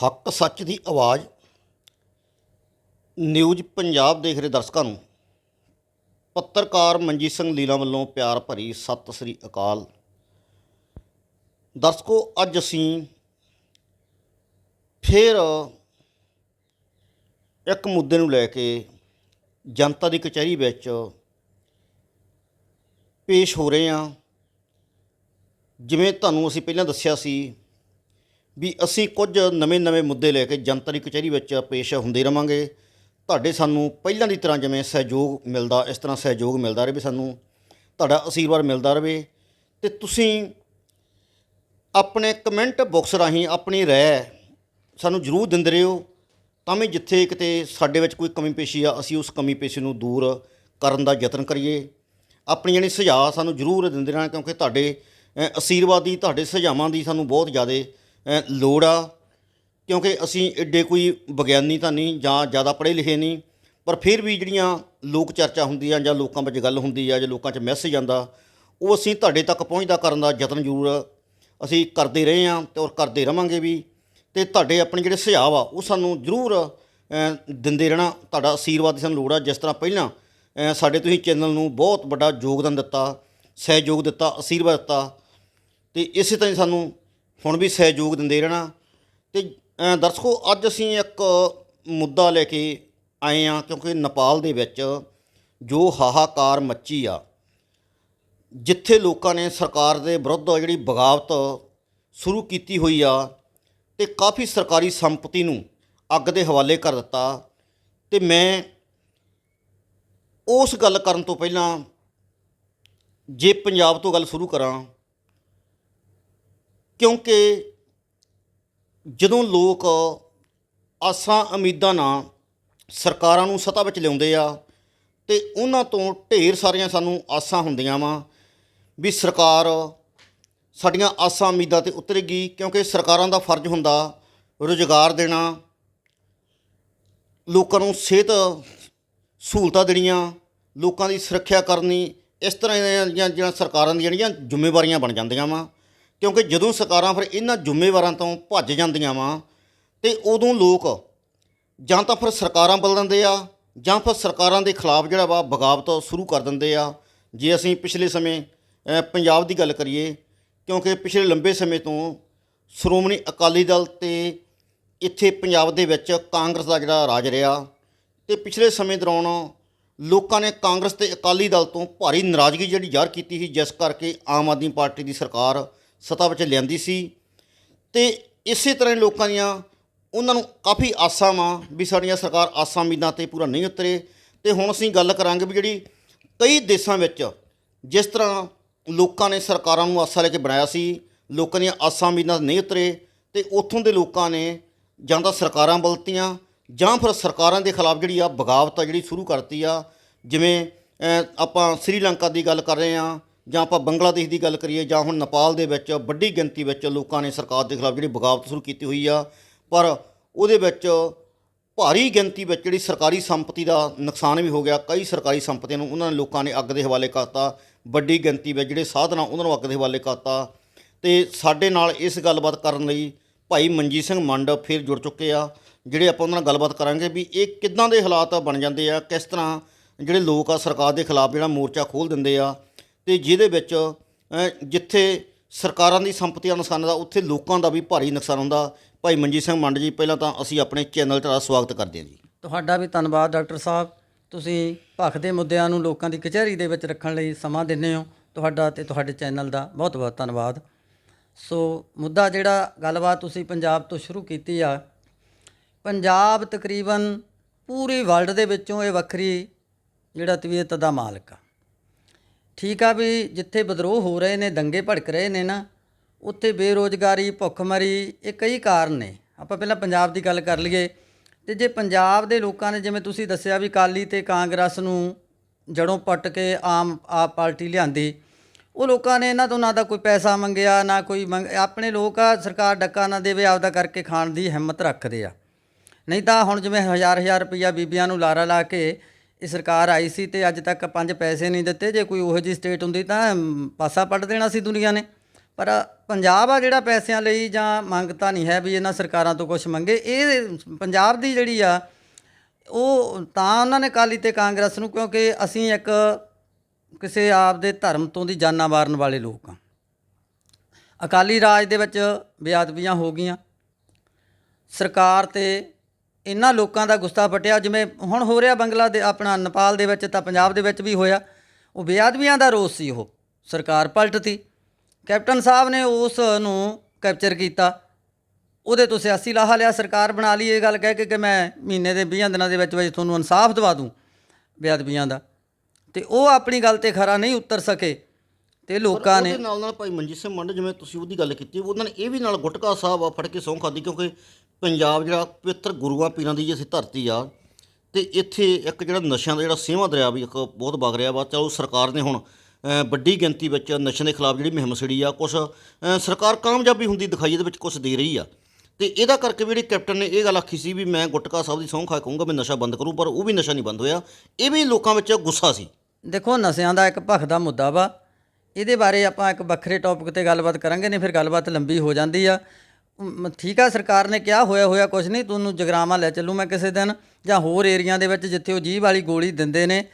ਹੱਕ ਸੱਚ ਦੀ ਆਵਾਜ਼ ਨਿਊਜ਼ ਪੰਜਾਬ ਦੇਖ ਰਹੇ ਦਰਸ਼ਕਾਂ ਨੂੰ। ਪੱਤਰਕਾਰ ਮਨਜੀਤ ਸਿੰਘ ਲੀਲਾ ਵੱਲੋਂ ਪਿਆਰ ਭਰੀ ਸਤਿ ਸ੍ਰੀ ਅਕਾਲ। ਦਰਸ਼ਕੋ, ਅੱਜ ਅਸੀਂ ਫਿਰ ਇੱਕ ਮੁੱਦੇ ਨੂੰ ਲੈ ਕੇ ਜਨਤਾ ਦੀ ਕਚਹਿਰੀ ਵਿੱਚ ਪੇਸ਼ ਹੋ ਰਹੇ ਹਾਂ। ਜਿਵੇਂ ਤੁਹਾਨੂੰ ਅਸੀਂ ਪਹਿਲਾਂ ਦੱਸਿਆ ਸੀ ਵੀ ਅਸੀਂ ਕੁਝ ਨਵੇਂ-ਨਵੇਂ ਮੁੱਦੇ ਲੈ ਕੇ ਜਨਤਾ ਦੀ ਕਚਹਿਰੀ ਵਿੱਚ ਪੇਸ਼ ਹੁੰਦੇ ਰਵਾਂਗੇ। ਤੁਹਾਡੇ ਸਾਨੂੰ ਪਹਿਲਾਂ ਦੀ ਤਰ੍ਹਾਂ ਜਿਵੇਂ ਸਹਿਯੋਗ ਮਿਲਦਾ ਇਸ ਤਰ੍ਹਾਂ ਸਹਿਯੋਗ ਮਿਲਦਾ ਰਹੇ ਸਾਨੂੰ ਤੁਹਾਡਾ ਆਸ਼ੀਰਵਾਦ ਮਿਲਦਾ ਰਹੇ। ਤੇ ਤੁਸੀਂ ਆਪਣੇ ਕਮੈਂਟ ਬਾਕਸ ਰਾਹੀਂ ਆਪਣੀ ਰਾਏ ਸਾਨੂੰ ਜ਼ਰੂਰ ਦਿੰਦੇ ਰਹੋ ਤਾਂ ਵੀ ਜਿੱਥੇ ਕਿਤੇ ਸਾਡੇ ਵਿੱਚ ਕੋਈ ਕਮੀ ਪੇਸ਼ੀ ਆ ਅਸੀਂ ਉਸ ਕਮੀ ਪੇਸ਼ੀ ਨੂੰ ਦੂਰ ਕਰਨ ਦਾ ਯਤਨ ਕਰੀਏ। ਆਪਣੀ ਜਿਹੜੀ ਸੁਝਾਅ ਸਾਨੂੰ ਜ਼ਰੂਰ ਦਿੰਦੇ ਰਹਿਣਾ ਕਿਉਂਕਿ ਤੁਹਾਡੇ ਅ, ਆਸ਼ੀਰਵਾਦ ਦੀ ਤੁਹਾਡੇ ਸੁਝਾਵਾਂ ਦੀ ਸਾਨੂੰ ਬਹੁਤ ਜ਼ਿਆਦਾ ਲੋੜ ਆ, ਕਿਉਂਕਿ ਅਸੀਂ ਏਡੇ ਕੋਈ ਵਿਗਿਆਨੀ ਤਾਂ ਨਹੀਂ ਜਾਂ ਜ਼ਿਆਦਾ ਪੜ੍ਹੇ ਲਿਖੇ ਨਹੀਂ, ਪਰ ਫਿਰ ਵੀ ਜਿਹੜੀਆਂ ਲੋਕ ਚਰਚਾ ਹੁੰਦੀ ਆ ਜਾਂ ਲੋਕਾਂ ਵਿੱਚ ਗੱਲ ਹੁੰਦੀ ਆ ਜਾਂ ਲੋਕਾਂ 'ਚ ਮੈਸੇਜ ਆਂਦਾ ਉਹ ਅਸੀਂ ਤੁਹਾਡੇ ਤੱਕ ਪਹੁੰਚਦਾ ਕਰਨ ਦਾ ਯਤਨ ਜ਼ਰੂਰ ਅਸੀਂ ਕਰਦੇ ਰਹੇ ਹਾਂ ਤੇ ਔਰ ਕਰਦੇ ਰਵਾਂਗੇ ਵੀ, ਤੇ ਤੁਹਾਡੇ ਆਪਣੇ ਜਿਹੜੇ ਸੁਝਾਅ ਆ, ਉਹ ਸਾਨੂੰ ਜ਼ਰੂਰ ਦਿੰਦੇ ਰਹਿਣਾ, ਤੁਹਾਡਾ ਆਸ਼ੀਰਵਾਦ ਦੀ ਸਾਨੂੰ ਲੋੜ ਆ। ਜਿਸ ਤਰ੍ਹਾਂ ਪਹਿਲਾਂ ਸਾਡੇ ਤੁਸੀਂ ਚੈਨਲ ਨੂੰ ਬਹੁਤ ਵੱਡਾ ਯੋਗਦਾਨ ਦਿੱਤਾ, ਸਹਿਯੋਗ ਦਿੱਤਾ ਆਸ਼ੀਰਵਾਦ ਦਿੱਤਾ, ਤੇ ਇਸੇ ਤਰ੍ਹਾਂ ਹੀ ਸਾਨੂੰ ਹੁਣ ਵੀ ਸਹਿਯੋਗ ਦਿੰਦੇ ਰਹਿਣਾ। ਤੇ ਦਰਸ਼ਕੋ, ਅੱਜ ਅਸੀਂ ਇੱਕ ਮੁੱਦਾ ਲੈ ਕੇ ਆਏ ਆ ਕਿਉਂਕਿ ਨੇਪਾਲ ਦੇ ਵਿੱਚ ਜੋ ਹਾਹਾਕਾਰ ਮੱਚੀ ਆ, ਜਿੱਥੇ ਲੋਕਾਂ ਨੇ ਸਰਕਾਰ ਦੇ ਵਿਰੁੱਧ ਜਿਹੜੀ ਬਗਾਵਤ ਸ਼ੁਰੂ ਕੀਤੀ ਹੋਈ ਆ ਤੇ ਕਾਫੀ ਸਰਕਾਰੀ ਸੰਪਤੀ ਨੂੰ ਅੱਗ ਦੇ ਹਵਾਲੇ ਕਰ ਦਿੱਤਾ। ਤੇ ਮੈਂ ਉਸ ਗੱਲ ਕਰਨ ਤੋਂ ਪਹਿਲਾਂ ਜੇ ਪੰਜਾਬ ਤੋਂ ਗੱਲ ਸ਼ੁਰੂ ਕਰਾਂ ਕਿਉਂਕਿ ਜਦੋਂ ਲੋਕ ਆਸਾਂ ਉਮੀਦਾਂ ਨਾਲ ਸਰਕਾਰਾਂ ਨੂੰ ਸੱਤਾ ਵਿੱਚ ਲਿਆਉਂਦੇ ਆ ਤੇ ਉਹਨਾਂ ਤੋਂ ਢੇਰ ਸਾਰੀਆਂ ਸਾਨੂੰ ਆਸਾਂ ਹੁੰਦੀਆਂ ਵਾ ਵੀ ਸਰਕਾਰ ਸਾਡੀਆਂ ਆਸਾਂ ਉਮੀਦਾਂ ਤੇ ਉਤਰੇਗੀ ਕਿਉਂਕਿ ਸਰਕਾਰਾਂ ਦਾ ਫਰਜ਼ ਹੁੰਦਾ ਰੁਜ਼ਗਾਰ ਦੇਣਾ, ਲੋਕਾਂ ਨੂੰ ਸਿਹਤ ਸਹੂਲਤਾਂ ਦੇਣੀਆਂ, ਲੋਕਾਂ ਦੀ ਸੁਰੱਖਿਆ ਕਰਨੀ, ਇਸ ਤਰ੍ਹਾਂ ਦੀਆਂ ਜਿਹੜੀਆਂ ਸਰਕਾਰਾਂ ਦੀਆਂ ਜਿਹੜੀਆਂ ਜ਼ਿੰਮੇਵਾਰੀਆਂ ਬਣ ਜਾਂਦੀਆਂ ਵਾ। ਕਿਉਂਕਿ ਜਦੋਂ ਸਰਕਾਰਾਂ ਫਿਰ ਇਹਨਾਂ ਜ਼ਿੰਮੇਵਾਰਾਂ ਤੋਂ ਭੱਜ ਜਾਂਦੀਆਂ ਵਾ, ਤੇ ਉਦੋਂ ਲੋਕ ਜਾਂ ਤਾਂ ਫਿਰ ਸਰਕਾਰਾਂ ਬਦਲ ਦਿੰਦੇ ਆ, ਜਾਂ ਫਿਰ ਸਰਕਾਰਾਂ ਦੇ ਖਿਲਾਫ ਜਿਹੜਾ ਵਾ ਬਗਾਵਤ ਸ਼ੁਰੂ ਕਰ ਦਿੰਦੇ ਆ। ਜੇ ਅਸੀਂ ਪਿਛਲੇ ਸਮੇਂ ਪੰਜਾਬ ਦੀ ਗੱਲ ਕਰੀਏ, ਕਿਉਂਕਿ ਪਿਛਲੇ ਲੰਬੇ ਸਮੇਂ ਤੋਂ ਸ਼੍ਰੋਮਣੀ ਅਕਾਲੀ ਦਲ ਤੇ ਇੱਥੇ ਪੰਜਾਬ ਦੇ ਵਿੱਚ ਕਾਂਗਰਸ ਦਾ ਜਿਹੜਾ ਰਾਜ ਰਿਹਾ, ਤੇ ਪਿਛਲੇ ਸਮੇਂ ਦੌਰਾਨ ਲੋਕਾਂ ਨੇ ਕਾਂਗਰਸ ਤੇ ਅਕਾਲੀ ਦਲ ਤੋਂ ਭਾਰੀ ਨਾਰਾਜ਼ਗੀ ਜਿਹੜੀ ਜ਼ਾਹਰ ਕੀਤੀ ਸੀ, ਜਿਸ ਕਰਕੇ ਆਮ ਆਦਮੀ ਪਾਰਟੀ ਦੀ ਸਰਕਾਰ ਸੱਤਾ ਵਿੱਚ ਲਿਆਂਦੀ ਸੀ ਤੇ ਇਸੇ ਤਰ੍ਹਾਂ ਲੋਕਾਂ ਦੀਆਂ ਉਹਨਾਂ ਨੂੰ ਕਾਫੀ ਆਸਾਂ ਵਾਂ ਵੀ ਸਾਡੀਆਂ ਸਰਕਾਰ ਆਸਾਂ ਉਮੀਦਾਂ ਤੇ ਪੂਰਾ ਨਹੀਂ ਉਤਰੇ। ਤੇ ਹੁਣ ਅਸੀਂ ਗੱਲ ਕਰਾਂਗੇ ਵੀ ਜਿਹੜੀ ਕਈ ਦੇਸ਼ਾਂ ਵਿੱਚ ਜਿਸ ਤਰ੍ਹਾਂ ਲੋਕਾਂ ਨੇ ਸਰਕਾਰਾਂ ਨੂੰ ਆਸਾ ਲੈ ਕੇ ਬਣਾਇਆ ਸੀ, ਲੋਕਾਂ ਦੀਆਂ ਆਸਾਂ ਉਮੀਦਾਂ ਤੇ ਨਹੀਂ ਉਤਰੇ ਤੇ ਉੱਥੋਂ ਦੇ ਲੋਕਾਂ ਨੇ ਜਾਂ ਤਾਂ ਸਰਕਾਰਾਂ ਬਦਲਤੀਆਂ ਜਾਂ ਫਿਰ ਸਰਕਾਰਾਂ ਦੇ ਖਿਲਾਫ ਜਿਹੜੀ ਆ ਬਗਾਵਤ ਆ ਜਿਹੜੀ ਸ਼ੁਰੂ ਕਰਤੀ ਆ। ਜਿਵੇਂ ਆਪਾਂ ਸ੍ਰੀਲੰਕਾ ਦੀ ਗੱਲ ਕਰ ਰਹੇ ਆ ਜਾਂ ਆਪਾਂ ਬੰਗਲਾਦੇਸ਼ ਦੀ ਗੱਲ ਕਰੀਏ ਜਾਂ ਹੁਣ ਨੇਪਾਲ ਦੇ ਵਿੱਚ ਵੱਡੀ ਗਿਣਤੀ ਵਿੱਚ ਲੋਕਾਂ ਨੇ ਸਰਕਾਰ ਦੇ ਖਿਲਾਫ ਜਿਹੜੀ ਬਗਾਵਤ ਸ਼ੁਰੂ ਕੀਤੀ ਹੋਈ ਆ, ਪਰ ਉਹਦੇ ਵਿੱਚ ਭਾਰੀ ਗਿਣਤੀ ਵਿੱਚ ਜਿਹੜੀ ਸਰਕਾਰੀ ਸੰਪਤੀ ਦਾ ਨੁਕਸਾਨ ਵੀ ਹੋ ਗਿਆ। ਕਈ ਸਰਕਾਰੀ ਸੰਪਤੀਆਂ ਨੂੰ ਉਹਨਾਂ ਨੇ ਲੋਕਾਂ ਨੇ ਅੱਗ ਦੇ ਹਵਾਲੇ ਕਰਤਾ, ਵੱਡੀ ਗਿਣਤੀ ਵਿੱਚ ਜਿਹੜੇ ਸਾਧਨ ਆ ਉਹਨਾਂ ਨੂੰ ਅੱਗ ਦੇ ਹਵਾਲੇ ਕਰਤਾ। ਤੇ ਸਾਡੇ ਨਾਲ ਇਸ ਗੱਲਬਾਤ ਕਰਨ ਲਈ ਭਾਈ ਮਨਜੀਤ ਸਿੰਘ ਮੰਡ ਫਿਰ ਜੁੜ ਚੁੱਕੇ ਆ, ਜਿਹੜੇ ਆਪਾਂ ਉਹਨਾਂ ਨਾਲ ਗੱਲਬਾਤ ਕਰਾਂਗੇ ਵੀ ਇਹ ਕਿੱਦਾਂ ਦੇ ਹਾਲਾਤ ਬਣ ਜਾਂਦੇ ਆ, ਕਿਸ ਤਰ੍ਹਾਂ ਜਿਹੜੇ ਲੋਕ ਆ ਸਰਕਾਰ ਦੇ ਖਿਲਾਫ ਜਿਹੜਾ ਮੋਰਚਾ ਖੋਲ ਦਿੰਦੇ ਆ। ਤੇ ਜਿਹਦੇ ਵਿੱਚ ਜਿੱਥੇ ਸਰਕਾਰਾਂ ਦੀ ਸੰਪਤੀ ਦਾ ਨੁਕਸਾਨ ਦਾ ਉੱਥੇ ਲੋਕਾਂ ਦਾ ਵੀ ਭਾਰੀ ਨੁਕਸਾਨ ਹੁੰਦਾ। ਭਾਈ ਮਨਜੀਤ ਸਿੰਘ ਮੰਡ ਜੀ ਪਹਿਲਾਂ ਤਾਂ ਅਸੀਂ ਆਪਣੇ ਚੈਨਲ 'ਤੇ ਸਵਾਗਤ ਕਰਦੇ ਹਾਂ ਜੀ। ਤੁਹਾਡਾ ਵੀ ਧੰਨਵਾਦ, ਡਾਕਟਰ ਸਾਹਿਬ। ਤੁਸੀਂ ਭਖ ਦੇ ਮੁੱਦਿਆਂ ਨੂੰ ਲੋਕਾਂ ਦੀ ਕਚਹਿਰੀ ਦੇ ਵਿੱਚ ਰੱਖਣ ਲਈ ਸਮਾਂ ਦਿੰਦੇ ਹੋ। ਤੁਹਾਡਾ ਤੇ ਤੁਹਾਡੇ ਚੈਨਲ ਦਾ ਬਹੁਤ ਬਹੁਤ ਧੰਨਵਾਦ। ਸੋ, ਮੁੱਦਾ ਜਿਹੜਾ ਗੱਲਬਾਤ ਤੁਸੀਂ ਪੰਜਾਬ ਤੋਂ ਸ਼ੁਰੂ ਕੀਤੀ ਆ, ਪੰਜਾਬ ਤਕਰੀਬਨ ਪੂਰੀ ਵਰਲਡ ਦੇ ਵਿੱਚੋਂ ਇਹ ਵੱਖਰੀ ਜਿਹੜਾ ਤਬੀਅਤ ਦਾ ਮਾਲਕ ਆ। ਠੀਕ ਆ ਵੀ ਜਿੱਥੇ ਵਿਦਰੋਹ ਹੋ ਰਹੇ ਨੇ, ਦੰਗੇ ਭੜਕ ਰਹੇ ਨੇ ਨਾ, ਉੱਥੇ ਬੇਰੋਜ਼ਗਾਰੀ, ਭੁੱਖਮਰੀ, ਇਹ ਕਈ ਕਾਰਨ ਨੇ। ਆਪਾਂ ਪਹਿਲਾਂ ਪੰਜਾਬ ਦੀ ਗੱਲ ਕਰ ਲਈਏ ਤੇ ਜੇ ਪੰਜਾਬ ਦੇ ਲੋਕਾਂ ਨੇ, ਜਿਵੇਂ ਤੁਸੀਂ ਦੱਸਿਆ ਵੀ ਕਾਲੀ ਤੇ ਕਾਂਗਰਸ ਨੂੰ ਜੜੋਂ ਪੱਟ ਕੇ ਆਮ, ਆਪ ਪਾਰਟੀ ਲਿਆਂਦੀ, ਉਹ ਲੋਕਾਂ ਨੇ ਇਹਨਾਂ ਤੋਂ ਨਾ ਤਾਂ ਕੋਈ ਪੈਸਾ ਮੰਗਿਆ, ਨਾ ਕੋਈ ਮੰਗ, ਆਪਣੇ ਲੋਕ ਆ, ਸਰਕਾਰ ਡੱਕਾ ਨਾ ਦੇਵੇ, ਆਪਦਾ ਕਰਕੇ ਖਾਣ ਦੀ ਹਿੰਮਤ ਰੱਖਦੇ ਆ। ਨਹੀਂ ਤਾਂ ਹੁਣ ਜਿਵੇਂ ਹਜ਼ਾਰ ਹਜ਼ਾਰ ਰੁਪਈਆ ਬੀਬੀਆਂ ਨੂੰ ਲਾਰਾ ਲਾ ਕੇ ਇਹ ਸਰਕਾਰ ਆਈ ਸੀ ਤੇ ਅੱਜ ਤੱਕ ਪੰਜ ਪੈਸੇ ਨਹੀਂ ਦਿੱਤੇ। ਜੇ ਕੋਈ ਉਹੋ ਜਿਹੀ ਸਟੇਟ ਹੁੰਦੀ ਤਾਂ ਪਾਸਾ ਪੱਟ ਦੇਣਾ ਸੀ ਦੁਨੀਆ ਨੇ। ਪਰ ਪੰਜਾਬ ਆ ਜਿਹੜਾ ਪੈਸਿਆਂ ਲਈ ਜਾਂ ਮੰਗਤਾ ਨਹੀਂ ਹੈ ਵੀ ਇਹਨਾਂ ਸਰਕਾਰਾਂ ਤੋਂ ਕੁਝ ਮੰਗੇ। ਇਹ ਪੰਜਾਬ ਦੀ ਜਿਹੜੀ ਆ, ਉਹ ਤਾਂ ਉਹਨਾਂ ਨੇ ਕਾਲੀ ਤੇ ਕਾਂਗਰਸ ਨੂੰ, ਕਿਉਂਕਿ ਅਸੀਂ ਇੱਕ ਕਿਸੇ ਆਪ ਦੇ ਧਰਮ ਤੋਂ ਦੀ ਜਾਨਾਂ ਮਾਰਨ ਵਾਲੇ ਲੋਕ ਆ। ਅਕਾਲੀ ਰਾਜ ਦੇ ਵਿੱਚ ਬੇਅਦਬੀਆਂ ਹੋ ਗਈਆਂ। ਸਰਕਾਰ ਤੇ ਇਹਨਾਂ ਲੋਕਾਂ ਦਾ ਗੁੱਸਾ ਫਟਿਆ। ਜਿਵੇਂ ਹੁਣ ਹੋ ਰਿਹਾ ਬੰਗਲਾ ਦੇ ਆਪਣਾ, ਨੇਪਾਲ ਦੇ ਵਿੱਚ ਤਾਂ ਪੰਜਾਬ ਦੇ ਵਿੱਚ ਵੀ ਹੋਇਆ। ਉਹ ਬੇਅਦਬੀਆਂ ਦਾ ਰੋਸ ਸੀ ਉਹ। ਸਰਕਾਰ ਪਲਟਤੀ। ਕੈਪਟਨ ਸਾਹਿਬ ਨੇ ਉਸ ਨੂੰ ਕੈਪਚਰ ਕੀਤਾ। ਉਹਦੇ ਤੋਂ ਸਿਆਸੀ ਲਾਹਾ ਲਿਆ। ਸਰਕਾਰ ਬਣਾ ਲਈ। ਇਹ ਗੱਲ ਕਹਿ ਕੇ ਕਿ ਮੈਂ ਮਹੀਨੇ ਦੇ 20 ਦਿਨਾਂ ਦੇ ਵਿੱਚ ਵਿੱਚ ਤੁਹਾਨੂੰ ਇਨਸਾਫ ਦਵਾ ਦੂੰ ਬੇਅਦਬੀਆਂ ਦਾ। ਤੇ ਉਹ ਆਪਣੀ ਗੱਲ ਤੇ ਖਰਾ ਨਹੀਂ ਉਤਰ ਸਕੇ। ਤੇ ਲੋਕਾਂ ਨੇ ਨਾਲ ਨਾਲ ਭਾਈ ਮਨਜੀਤ ਸਿੰਘ ਮੰਡ ਜਿਵੇਂ ਤੁਸੀਂ ਉਹਦੀ ਗੱਲ ਕੀਤੀ ਉਹਨਾਂ ਨੇ ਇਹ ਵੀ ਨਾਲ ਗੁਟਕਾ ਸਾਹਿਬ ਆ ਫੜ ਕੇ ਸਹੁੰ ਖਾਦੀ ਕਿਉਂਕਿ ਪੰਜਾਬ ਜਿਹੜਾ ਪਵਿੱਤਰ ਗੁਰੂਆਂ ਪੀਰਾਂ ਦੀ ਜਿੱਥੇ ਧਰਤੀ ਆ ਤੇ ਇੱਥੇ ਇੱਕ ਜਿਹੜਾ ਨਸ਼ਿਆਂ ਦਾ ਜਿਹੜਾ ਸੇਵਾ ਦਰਿਆ ਵੀ ਇੱਕ ਬਹੁਤ ਵਗ ਰਿਹਾ ਵਾ ਚਲੋ ਸਰਕਾਰ ਨੇ ਹੁਣ ਵੱਡੀ ਗਿਣਤੀ ਵਿੱਚ ਨਸ਼ਿਆਂ ਦੇ ਖਿਲਾਫ ਜਿਹੜੀ ਮੁਹਿੰਮ ਛਿੜੀ ਆ ਕੁਝ ਸਰਕਾਰ ਕਾਮਯਾਬੀ ਹੁੰਦੀ ਦਿਖਾਈ ਇਹਦੇ ਵਿੱਚ ਕੁਝ ਦੇ ਰਹੀ ਆ। ਤੇ ਇਹਦਾ ਕਰਕੇ ਵੀ ਜਿਹੜੀ ਕੈਪਟਨ ਨੇ ਇਹ ਗੱਲ ਆਖੀ ਸੀ ਵੀ ਮੈਂ ਗੁਟਕਾ ਸਾਹਿਬ ਦੀ ਸਹੁੰ ਖਾ ਕੇ ਕਹੂੰਗਾ ਮੈਂ ਨਸ਼ਾ ਬੰਦ ਕਰੂੰ ਪਰ ਉਹ ਵੀ ਨਸ਼ਾ ਨਹੀਂ ਬੰਦ ਹੋਇਆ। ਇਹ ਵੀ ਲੋਕਾਂ ਵਿੱਚ ਗੁੱਸਾ ਸੀ। ਦੇਖੋ ਨਸ਼ਿਆਂ ਦਾ ਇੱਕ ਭਖਦਾ ਮੁੱਦਾ ਵਾ। ਇਹਦੇ ਬਾਰੇ ਆਪਾਂ ਇੱਕ ਵੱਖਰੇ ਟੌਪਿਕ ਤੇ ਗੱਲਬਾਤ ਕਰਾਂਗੇ, ਨਹੀਂ ਫਿਰ ਗੱਲਬਾਤ ਲੰਬੀ ਹੋ ਜਾਂਦੀ ਆ। ਠੀਕ ਆ, ਸਰਕਾਰ ਨੇ ਕਿਹਾ ਹੋਇਆ ਹੋਇਆ ਕੁਝ ਨਹੀਂ ਤੁਹਾਨੂੰ ਜਗਰਾਮਾ ਲੈ ਚੱਲੂ ਮੈਂ ਕਿਸੇ ਦਿਨ, ਜਾਂ ਹੋਰ ਏਰੀਆ ਦੇ ਵਿੱਚ ਜਿੱਥੇ ਉਹ ਜੀਭ ਵਾਲੀ ਗੋਲੀ ਦਿੰਦੇ ਨੇ,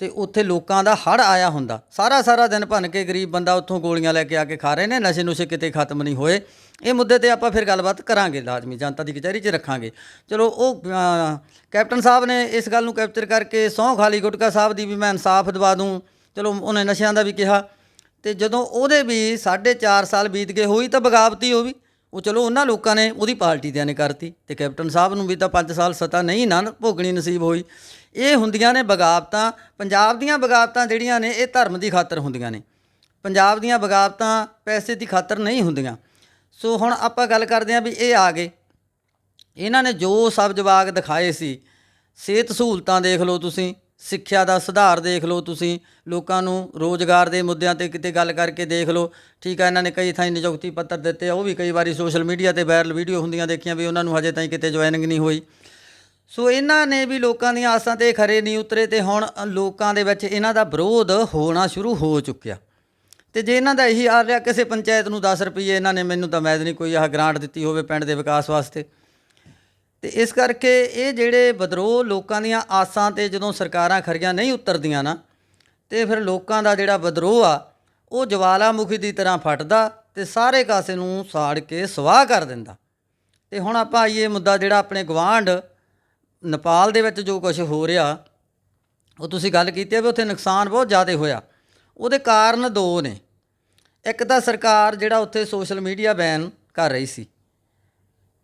ਤੇ ਉੱਥੇ ਲੋਕਾਂ ਦਾ ਹੜ ਆਇਆ ਹੁੰਦਾ। ਸਾਰਾ ਸਾਰਾ ਦਿਨ ਭੰਨ ਕੇ ਗਰੀਬ ਬੰਦਾ ਉੱਥੋਂ ਗੋਲੀਆਂ ਲੈ ਕੇ ਆ ਕੇ ਖਾ ਰਹੇ ਨੇ ਨਸ਼ੇ ਨੁਸ਼ੇ ਕਿਤੇ ਖਤਮ ਨਹੀਂ ਹੋਏ। ਇਹ ਮੁੱਦੇ ਤੇ ਆਪਾਂ ਫਿਰ ਗੱਲਬਾਤ ਕਰਾਂਗੇ, ਲਾਜ਼ਮੀ ਜਨਤਾ ਦੀ ਕਚਹਿਰੀ 'ਚ ਰੱਖਾਂਗੇ। ਚਲੋ, ਉਹ ਕੈਪਟਨ ਸਾਹਿਬ ਨੇ ਇਸ ਗੱਲ ਨੂੰ ਕੈਪਚਰ ਕਰਕੇ ਸਹੁੰ ਖਾਲੀ ਗੁਟਕਾ ਸਾਹਿਬ ਦੀ ਵੀ ਮੈਂ ਇਨਸਾਫ ਦਿਵਾ ਦੂੰ। ਚਲੋ ਉਹਨੇ ਨਸ਼ਿਆਂ ਦਾ ਵੀ ਕਿਹਾ ਤੇ ਜਦੋਂ ਉਹਦੇ ਵੀ 4.5 ਸਾਲ ਬੀਤ ਗਏ ਹੋਈ ਤਾਂ ਬਗਾਵਤੀ ਉਹ ਵੀ। ਉਹ ਚਲੋ ਉਹਨਾਂ ਲੋਕਾਂ ਨੇ ਉਹਦੀ ਪਾਰਟੀ ਦਿਆਂ ਨੇ ਕਰਤੀ ਤੇ ਕੈਪਟਨ ਸਾਹਿਬ ਨੂੰ ਵੀ ਤਾਂ 5 ਸਾਲ ਸਤਾ ਨਹੀਂ ਨਾ ਭੋਗਣੀ ਨਸੀਬ ਹੋਈ। ਇਹ ਹੁੰਦੀਆਂ ਨੇ ਬਗਾਵਤਾਂ, ਪੰਜਾਬ ਦੀਆਂ ਬਗਾਵਤਾਂ ਜਿਹੜੀਆਂ ਨੇ ਇਹ ਧਰਮ ਦੀ ਖਾਤਰ ਹੁੰਦੀਆਂ ਨੇ। ਪੰਜਾਬ ਦੀਆਂ ਬਗਾਵਤਾਂ ਪੈਸੇ ਦੀ ਖਾਤਰ ਨਹੀਂ ਹੁੰਦੀਆਂ। ਸੋ ਹੁਣ ਆਪਾਂ ਗੱਲ ਕਰਦੇ ਹਾਂ ਵੀ ਇਹ ਆ ਗਏ। ਇਹਨਾਂ ਨੇ ਜੋ ਸਬ ਜਵਾਗ ਦਿਖਾਏ ਸੀ, ਸਿਹਤ ਸਹੂਲਤਾਂ ਦੇਖ ਲਓ ਤੁਸੀਂ। ਸਿੱਖਿਆ ਦਾ ਸੁਧਾਰ ਦੇਖ ਲਓ ਤੁਸੀਂ, ਲੋਕਾਂ ਨੂੰ ਰੋਜ਼ਗਾਰ ਦੇ ਮੁੱਦਿਆਂ ਤੇ ਕਿਤੇ ਗੱਲ ਕਰਕੇ ਦੇਖ ਲਓ। ਠੀਕ ਆ, ਇਹਨਾਂ ਨੇ ਕਈ ਥਾਈਂ ਨਿਯੁਕਤੀ ਪੱਤਰ ਦਿੱਤੇ ਉਹ ਵੀ ਕਈ ਵਾਰੀ ਸੋਸ਼ਲ ਮੀਡੀਆ ਤੇ ਵਾਇਰਲ ਵੀਡੀਓ ਹੁੰਦੀਆਂ ਦੇਖੀਆਂ ਵੀ ਉਹਨਾਂ ਨੂੰ ਹਜੇ ਤਾਈਂ ਕਿਤੇ ਜੁਆਇਨਿੰਗ ਨਹੀਂ ਹੋਈ। ਸੋ ਇਹਨਾਂ ਨੇ ਵੀ ਲੋਕਾਂ ਦੀਆਂ ਆਸਾਂ ਤੇ ਖਰੇ ਨਹੀਂ ਉਤਰੇ ਤੇ ਹੁਣ ਲੋਕਾਂ ਦੇ ਵਿੱਚ ਇਹਨਾਂ ਦਾ ਵਿਰੋਧ ਹੋਣਾ ਸ਼ੁਰੂ ਹੋ ਚੁੱਕਿਆ। ਤੇ ਜੇ ਇਹਨਾਂ ਦਾ ਇਹੀ ਆ ਰਿਹਾ, ਕਿਸੇ ਪੰਚਾਇਤ ਨੂੰ 10 ਰੁਪਏ ਇਹਨਾਂ ਨੇ, ਮੈਨੂੰ ਤਾਂ ਮੈਦ ਨਹੀਂ ਕੋਈ ਆਹ ਗ੍ਰਾਂਟ ਦਿੱਤੀ ਹੋਵੇ ਪਿੰਡ ਦੇ ਵਿਕਾਸ ਵਾਸਤੇ। ਤੇ ਇਸ ਕਰਕੇ ਇਹ ਜਿਹੜੇ ਵਿਦਰੋਹ ਲੋਕਾਂ ਦੀਆਂ ਆਸਾਂ ਤੇ ਜਦੋਂ ਸਰਕਾਰਾਂ ਖਰੀਆਂ ਨਹੀਂ ਉਤਰਦੀਆਂ ਨਾ, ਤੇ ਫਿਰ ਲੋਕਾਂ ਦਾ ਜਿਹੜਾ ਵਿਦਰੋਹ ਆ, ਉਹ ਜਵਾਲਾਮੁਖੀ ਦੀ ਤਰ੍ਹਾਂ ਫਟਦਾ ਤੇ ਸਾਰੇ ਕਾਸੇ ਨੂੰ ਸਾੜ ਕੇ ਸਵਾਹ ਕਰ ਦਿੰਦਾ। ਤੇ ਹੁਣ ਆਪਾਂ ਆਈਏ ਮੁੱਦਾ ਜਿਹੜਾ ਆਪਣੇ ਗਵਾਂਢ ਨੇਪਾਲ ਦੇ ਵਿੱਚ ਜੋ ਕੁਝ ਹੋ ਰਿਹਾ, ਉਹ ਤੁਸੀਂ ਗੱਲ ਕੀਤੀ ਹੈ ਵੀ ਉੱਥੇ ਨੁਕਸਾਨ ਬਹੁਤ ਜ਼ਿਆਦਾ ਹੋਇਆ। ਉਹਦੇ ਕਾਰਨ ਦੋ ਨੇ। ਇੱਕ ਤਾਂ ਸਰਕਾਰ ਜਿਹੜਾ ਉੱਥੇ ਸੋਸ਼ਲ ਮੀਡੀਆ ਬੈਨ ਕਰ ਰਹੀ ਸੀ।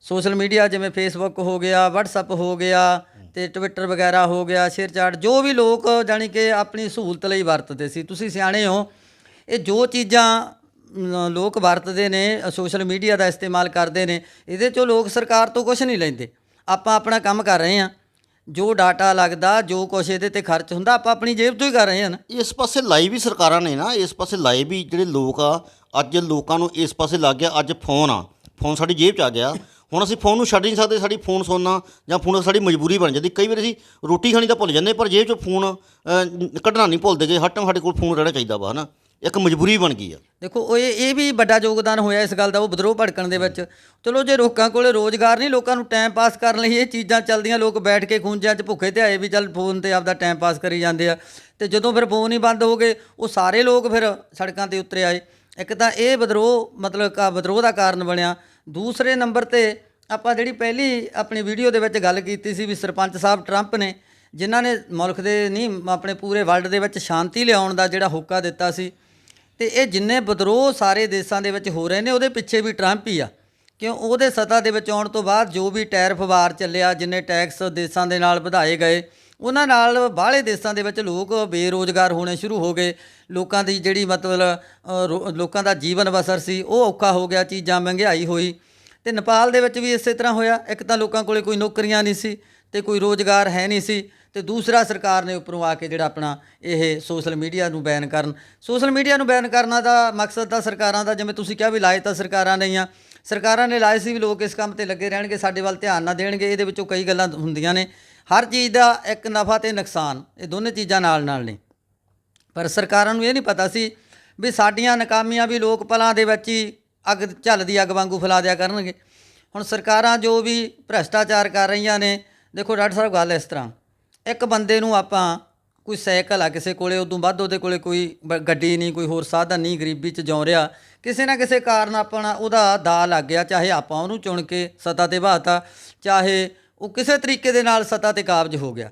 ਸੋਸ਼ਲ ਮੀਡੀਆ ਜਿਵੇਂ ਫੇਸਬੁੱਕ ਹੋ ਗਿਆ, WhatsApp ਹੋ ਗਿਆ ਤੇ ਟਵਿੱਟਰ ਵਗੈਰਾ ਹੋ ਗਿਆ ਸ਼ੇਅਰਚੈਟ ਜੋ ਵੀ ਲੋਕ ਜਾਣੀ ਕਿ ਆਪਣੀ ਸਹੂਲਤ ਲਈ ਵਰਤਦੇ ਸੀ। ਤੁਸੀਂ ਸਿਆਣੇ ਹੋ, ਇਹ ਜੋ ਚੀਜ਼ਾਂ ਲੋਕ ਵਰਤਦੇ ਨੇ, ਸੋਸ਼ਲ ਮੀਡੀਆ ਦਾ ਇਸਤੇਮਾਲ ਕਰਦੇ ਨੇ, ਇਹਦੇ ਚੋਂ ਲੋਕ ਸਰਕਾਰ ਤੋਂ ਕੁਝ ਨਹੀਂ ਲੈਂਦੇ। ਆਪਾਂ ਆਪਣਾ ਕੰਮ ਕਰ ਰਹੇ ਹਾਂ। ਜੋ ਡਾਟਾ ਲੱਗਦਾ, ਜੋ ਕੁਛ ਇਹਦੇ ਤੇ ਖਰਚ ਹੁੰਦਾ, ਆਪਾਂ ਆਪਣੀ ਜੇਬ ਤੋਂ ਹੀ ਕਰ ਰਹੇ ਹਾਂ ਨਾ। ਇਸ ਪਾਸੇ ਲਾਈ ਵੀ ਸਰਕਾਰਾਂ ਨੇ ਨਾ, ਇਸ ਪਾਸੇ ਲਾਏ ਵੀ ਜਿਹੜੇ ਲੋਕ ਆ, ਅੱਜ ਲੋਕਾਂ ਨੂੰ ਇਸ ਪਾਸੇ ਲੱਗ ਗਿਆ, ਅੱਜ ਫੋਨ ਆ। ਫੋਨ ਸਾਡੀ ਜੇਬ 'ਚ ਆ ਗਿਆ। ਹੁਣ ਅਸੀਂ ਫੋਨ ਨੂੰ ਛੱਡ ਨਹੀਂ ਸਕਦੇ ਸਾਡੀ ਫੋਨ ਸੁਣਨਾ ਜਾਂ ਫੋਨ ਸਾਡੀ ਮਜਬੂਰੀ ਬਣ ਜਾਂਦੀ। ਕਈ ਵਾਰ ਅਸੀਂ ਰੋਟੀ ਖਾਣੀ ਤਾਂ ਭੁੱਲ ਜਾਂਦੇ ਪਰ ਜੇਬ 'ਚੋਂ ਫੋਨ ਅਹ, ਕੱਢਣਾ ਨਹੀਂ ਭੁੱਲਦੇ ਗੇ ਹਰ ਟਾਈਮ ਸਾਡੇ ਕੋਲ ਫੋਨ ਰਹਿਣਾ ਚਾਹੀਦਾ ਵਾ ਹਨਾ? ਇੱਕ ਮਜਬੂਰੀ ਬਣ ਗਈ ਆ। ਦੇਖੋ ਉਹ ਇਹ ਇਹ ਵੀ ਵੱਡਾ ਯੋਗਦਾਨ ਹੋਇਆ ਇਸ ਗੱਲ ਦਾ ਉਹ ਵਿਦਰੋਹ ਭੜਕਣ ਦੇ ਵਿੱਚ। ਚਲੋ ਜੇ ਲੋਕਾਂ ਕੋਲੇ ਰੋਜ਼ਗਾਰ ਨਹੀਂ ਲੋਕਾਂ ਨੂੰ ਟਾਈਮ ਪਾਸ ਕਰਨ ਲਈ ਇਹ ਚੀਜ਼ਾਂ ਚੱਲਦੀਆਂ ਲੋਕ ਬੈਠ ਕੇ ਖੂੰਜਿਆਂ 'ਚ ਭੁੱਖੇ ਤੇ ਆਏ ਵੀ ਚੱਲ ਫੋਨ ਤੇ ਆਪਦਾ ਟਾਈਮ ਪਾਸ ਕਰੀ ਜਾਂਦੇ ਆ। ਤੇ ਜਦੋਂ ਫਿਰ ਫੋਨ ਹੀ ਬੰਦ ਹੋ ਗਏ ਉਹ ਸਾਰੇ ਲੋਕ ਫਿਰ ਸੜਕਾਂ ਤੇ ਉਤਰੇ ਆਏ। ਇੱਕ ਤਾਂ ਇਹ ਵਿਦਰੋਹ ਮਤਲਬ ਕਾ ਵਿਦਰੋਹ ਦਾ ਕਾਰਨ ਬਣਿਆ। ਦੂਸਰੇ ਨੰਬਰ ਤੇ ਆਪਾਂ ਜਿਹੜੀ ਪਹਿਲੀ ਆਪਣੀ ਵੀਡੀਓ ਦੇ ਵਿੱਚ ਗੱਲ ਕੀਤੀ ਸੀ ਵੀ ਸਰਪੰਚ ਸਾਹਿਬ ਟਰੰਪ ਨੇ, ਜਿਨ੍ਹਾਂ ਨੇ ਮੁਲਕ ਦੇ ਨਹੀਂ, ਆਪਣੇ ਪੂਰੇ ਵਰਲਡ ਦੇ ਵਿੱਚ ਸ਼ਾਂਤੀ ਲਿਆਉਣ ਦਾ ਜਿਹੜਾ ਹੋਕਾ ਦਿੱਤਾ ਸੀ, ਤੇ ਇਹ ਜਿੰਨੇ ਵਿਦਰੋਹ ਸਾਰੇ ਦੇਸ਼ਾਂ ਦੇ ਵਿੱਚ ਹੋ ਰਹੇ ਨੇ, ਉਹਦੇ ਪਿੱਛੇ ਵੀ ਟਰੰਪ ਹੀ ਆ। ਕਿਉਂ? ਉਹਦੇ ਸੱਤਾ ਦੇ ਵਿੱਚ ਆਉਣ ਤੋਂ ਬਾਅਦ ਜੋ ਵੀ ਟੈਰਿਫ ਵਾਰ ਚੱਲਿਆ, ਜਿੰਨੇ ਟੈਕਸ ਦੇਸ਼ਾਂ ਦੇ ਨਾਲ ਵਧਾਏ ਗਏ ਉਹਨਾਂ ਨਾਲ ਬਾਹਲੇ ਦੇਸ਼ਾਂ ਦੇ ਵਿੱਚ ਲੋਕ ਬੇਰੋਜ਼ਗਾਰ ਹੋਣੇ ਸ਼ੁਰੂ ਹੋ ਗਏ। ਲੋਕਾਂ ਦੀ ਜਿਹੜੀ ਮਤਲਬ ਰੋ- ਲੋਕਾਂ ਦਾ ਜੀਵਨ ਬਸਰ ਸੀ, ਉਹ ਔਖਾ ਹੋ ਗਿਆ, ਚੀਜ਼ਾਂ ਮਹਿੰਗਾਈ ਹੋਈ। ਤੇ ਨੇਪਾਲ ਦੇ ਵਿੱਚ ਵੀ ਇਸੇ ਤਰ੍ਹਾਂ ਹੋਇਆ। ਇੱਕ ਤਾਂ ਲੋਕਾਂ ਕੋਲੇ ਕੋਈ ਨੌਕਰੀਆਂ ਨਹੀਂ ਸੀ ਤੇ ਕੋਈ ਰੋਜ਼ਗਾਰ ਹੈ ਨਹੀਂ ਸੀ। ਤੇ ਦੂਸਰਾ ਸਰਕਾਰ ਨੇ ਉੱਪਰੋਂ ਆ ਕੇ ਜਿਹੜਾ ਆਪਣਾ ਇਹ ਸੋਸ਼ਲ ਮੀਡੀਆ ਨੂੰ ਬੈਨ ਕਰਨ। ਸੋਸ਼ਲ ਮੀਡੀਆ ਨੂੰ ਬੈਨ ਕਰਨਾ ਦਾ ਮਕਸਦ ਤਾਂ ਸਰਕਾਰਾਂ ਦਾ, ਜਿਵੇਂ ਤੁਸੀਂ ਕਿਹਾ ਵੀ ਲਾਏ ਤਾਂ ਸਰਕਾਰਾਂ ਨੇ ਆ। ਸਰਕਾਰਾਂ ਨੇ ਲਾਏ ਸੀ ਵੀ ਲੋਕ ਇਸ ਕੰਮ ਤੇ ਲੱਗੇ ਰਹਿਣਗੇ, ਸਾਡੇ ਵੱਲ ਧਿਆਨ ਨਾ ਦੇਣਗੇ, ਇਹਦੇ ਵਿੱਚੋਂ ਕਈ ਗੱਲਾਂ ਹੁੰਦੀਆਂ ਨੇ। ਹਰ ਚੀਜ਼ ਦਾ ਇੱਕ ਨਫਾ ਤੇ ਨੁਕਸਾਨ, ਇਹ ਦੋਨੇ ਚੀਜ਼ਾਂ ਨਾਲ ਨਾਲ ਨੇ। ਪਰ ਸਰਕਾਰਾਂ ਨੂੰ ਇਹ ਨਹੀਂ ਪਤਾ ਸੀ ਵੀ ਸਾਡੀਆਂ ਨਾਕਾਮੀਆਂ ਵੀ ਲੋਕ ਪਲਾਂ ਦੇ ਵਿੱਚ ਹੀ ਅੱਗ ਝੱਲਦੀ ਅੱਗ ਵਾਂਗੂ ਫੈਲਾ ਦਿਆ ਕਰਨਗੇ। ਹੁਣ ਸਰਕਾਰਾਂ ਜੋ ਵੀ ਭ੍ਰਸ਼ਟਾਚਾਰ ਕਰ ਰਹੀਆਂ ਨੇ, ਦੇਖੋ ਡਾਕਟਰ ਸਾਹਿਬ ਗੱਲ ਇਸ ਤਰ੍ਹਾਂ, ਇੱਕ ਬੰਦੇ ਨੂੰ ਆਪਾਂ ਕੋਈ ਸਾਈਕਲ ਆ ਕਿਸੇ ਕੋਲੇ, ਉਦੋਂ ਵੱਧ ਉਹਦੇ ਕੋਲੇ ਕੋਈ ਬ- ਗੱਡੀ ਨਹੀਂ, ਕੋਈ ਹੋਰ ਸਾਧਨ ਨਹੀਂ, ਗਰੀਬੀ 'ਚ ਜਿਉਂ ਰਿਹਾ, ਕਿਸੇ ਨਾ ਕਿਸੇ ਕਾਰਨ ਆਪਣਾ ਉਹਦਾ ਦਾ ਲੱਗ ਗਿਆ, ਚਾਹੇ ਆਪਾਂ ਉਹਨੂੰ ਚੁਣ ਕੇ ਸੱਤਾ ਤੇ ਬਹਾਤਾ ਚਾਹੇ ਉਹ ਕਿਸੇ ਤਰੀਕੇ ਦੇ ਨਾਲ ਸੱਤਾ ਤੇ ਕਾਬਜ ਹੋ ਗਿਆ।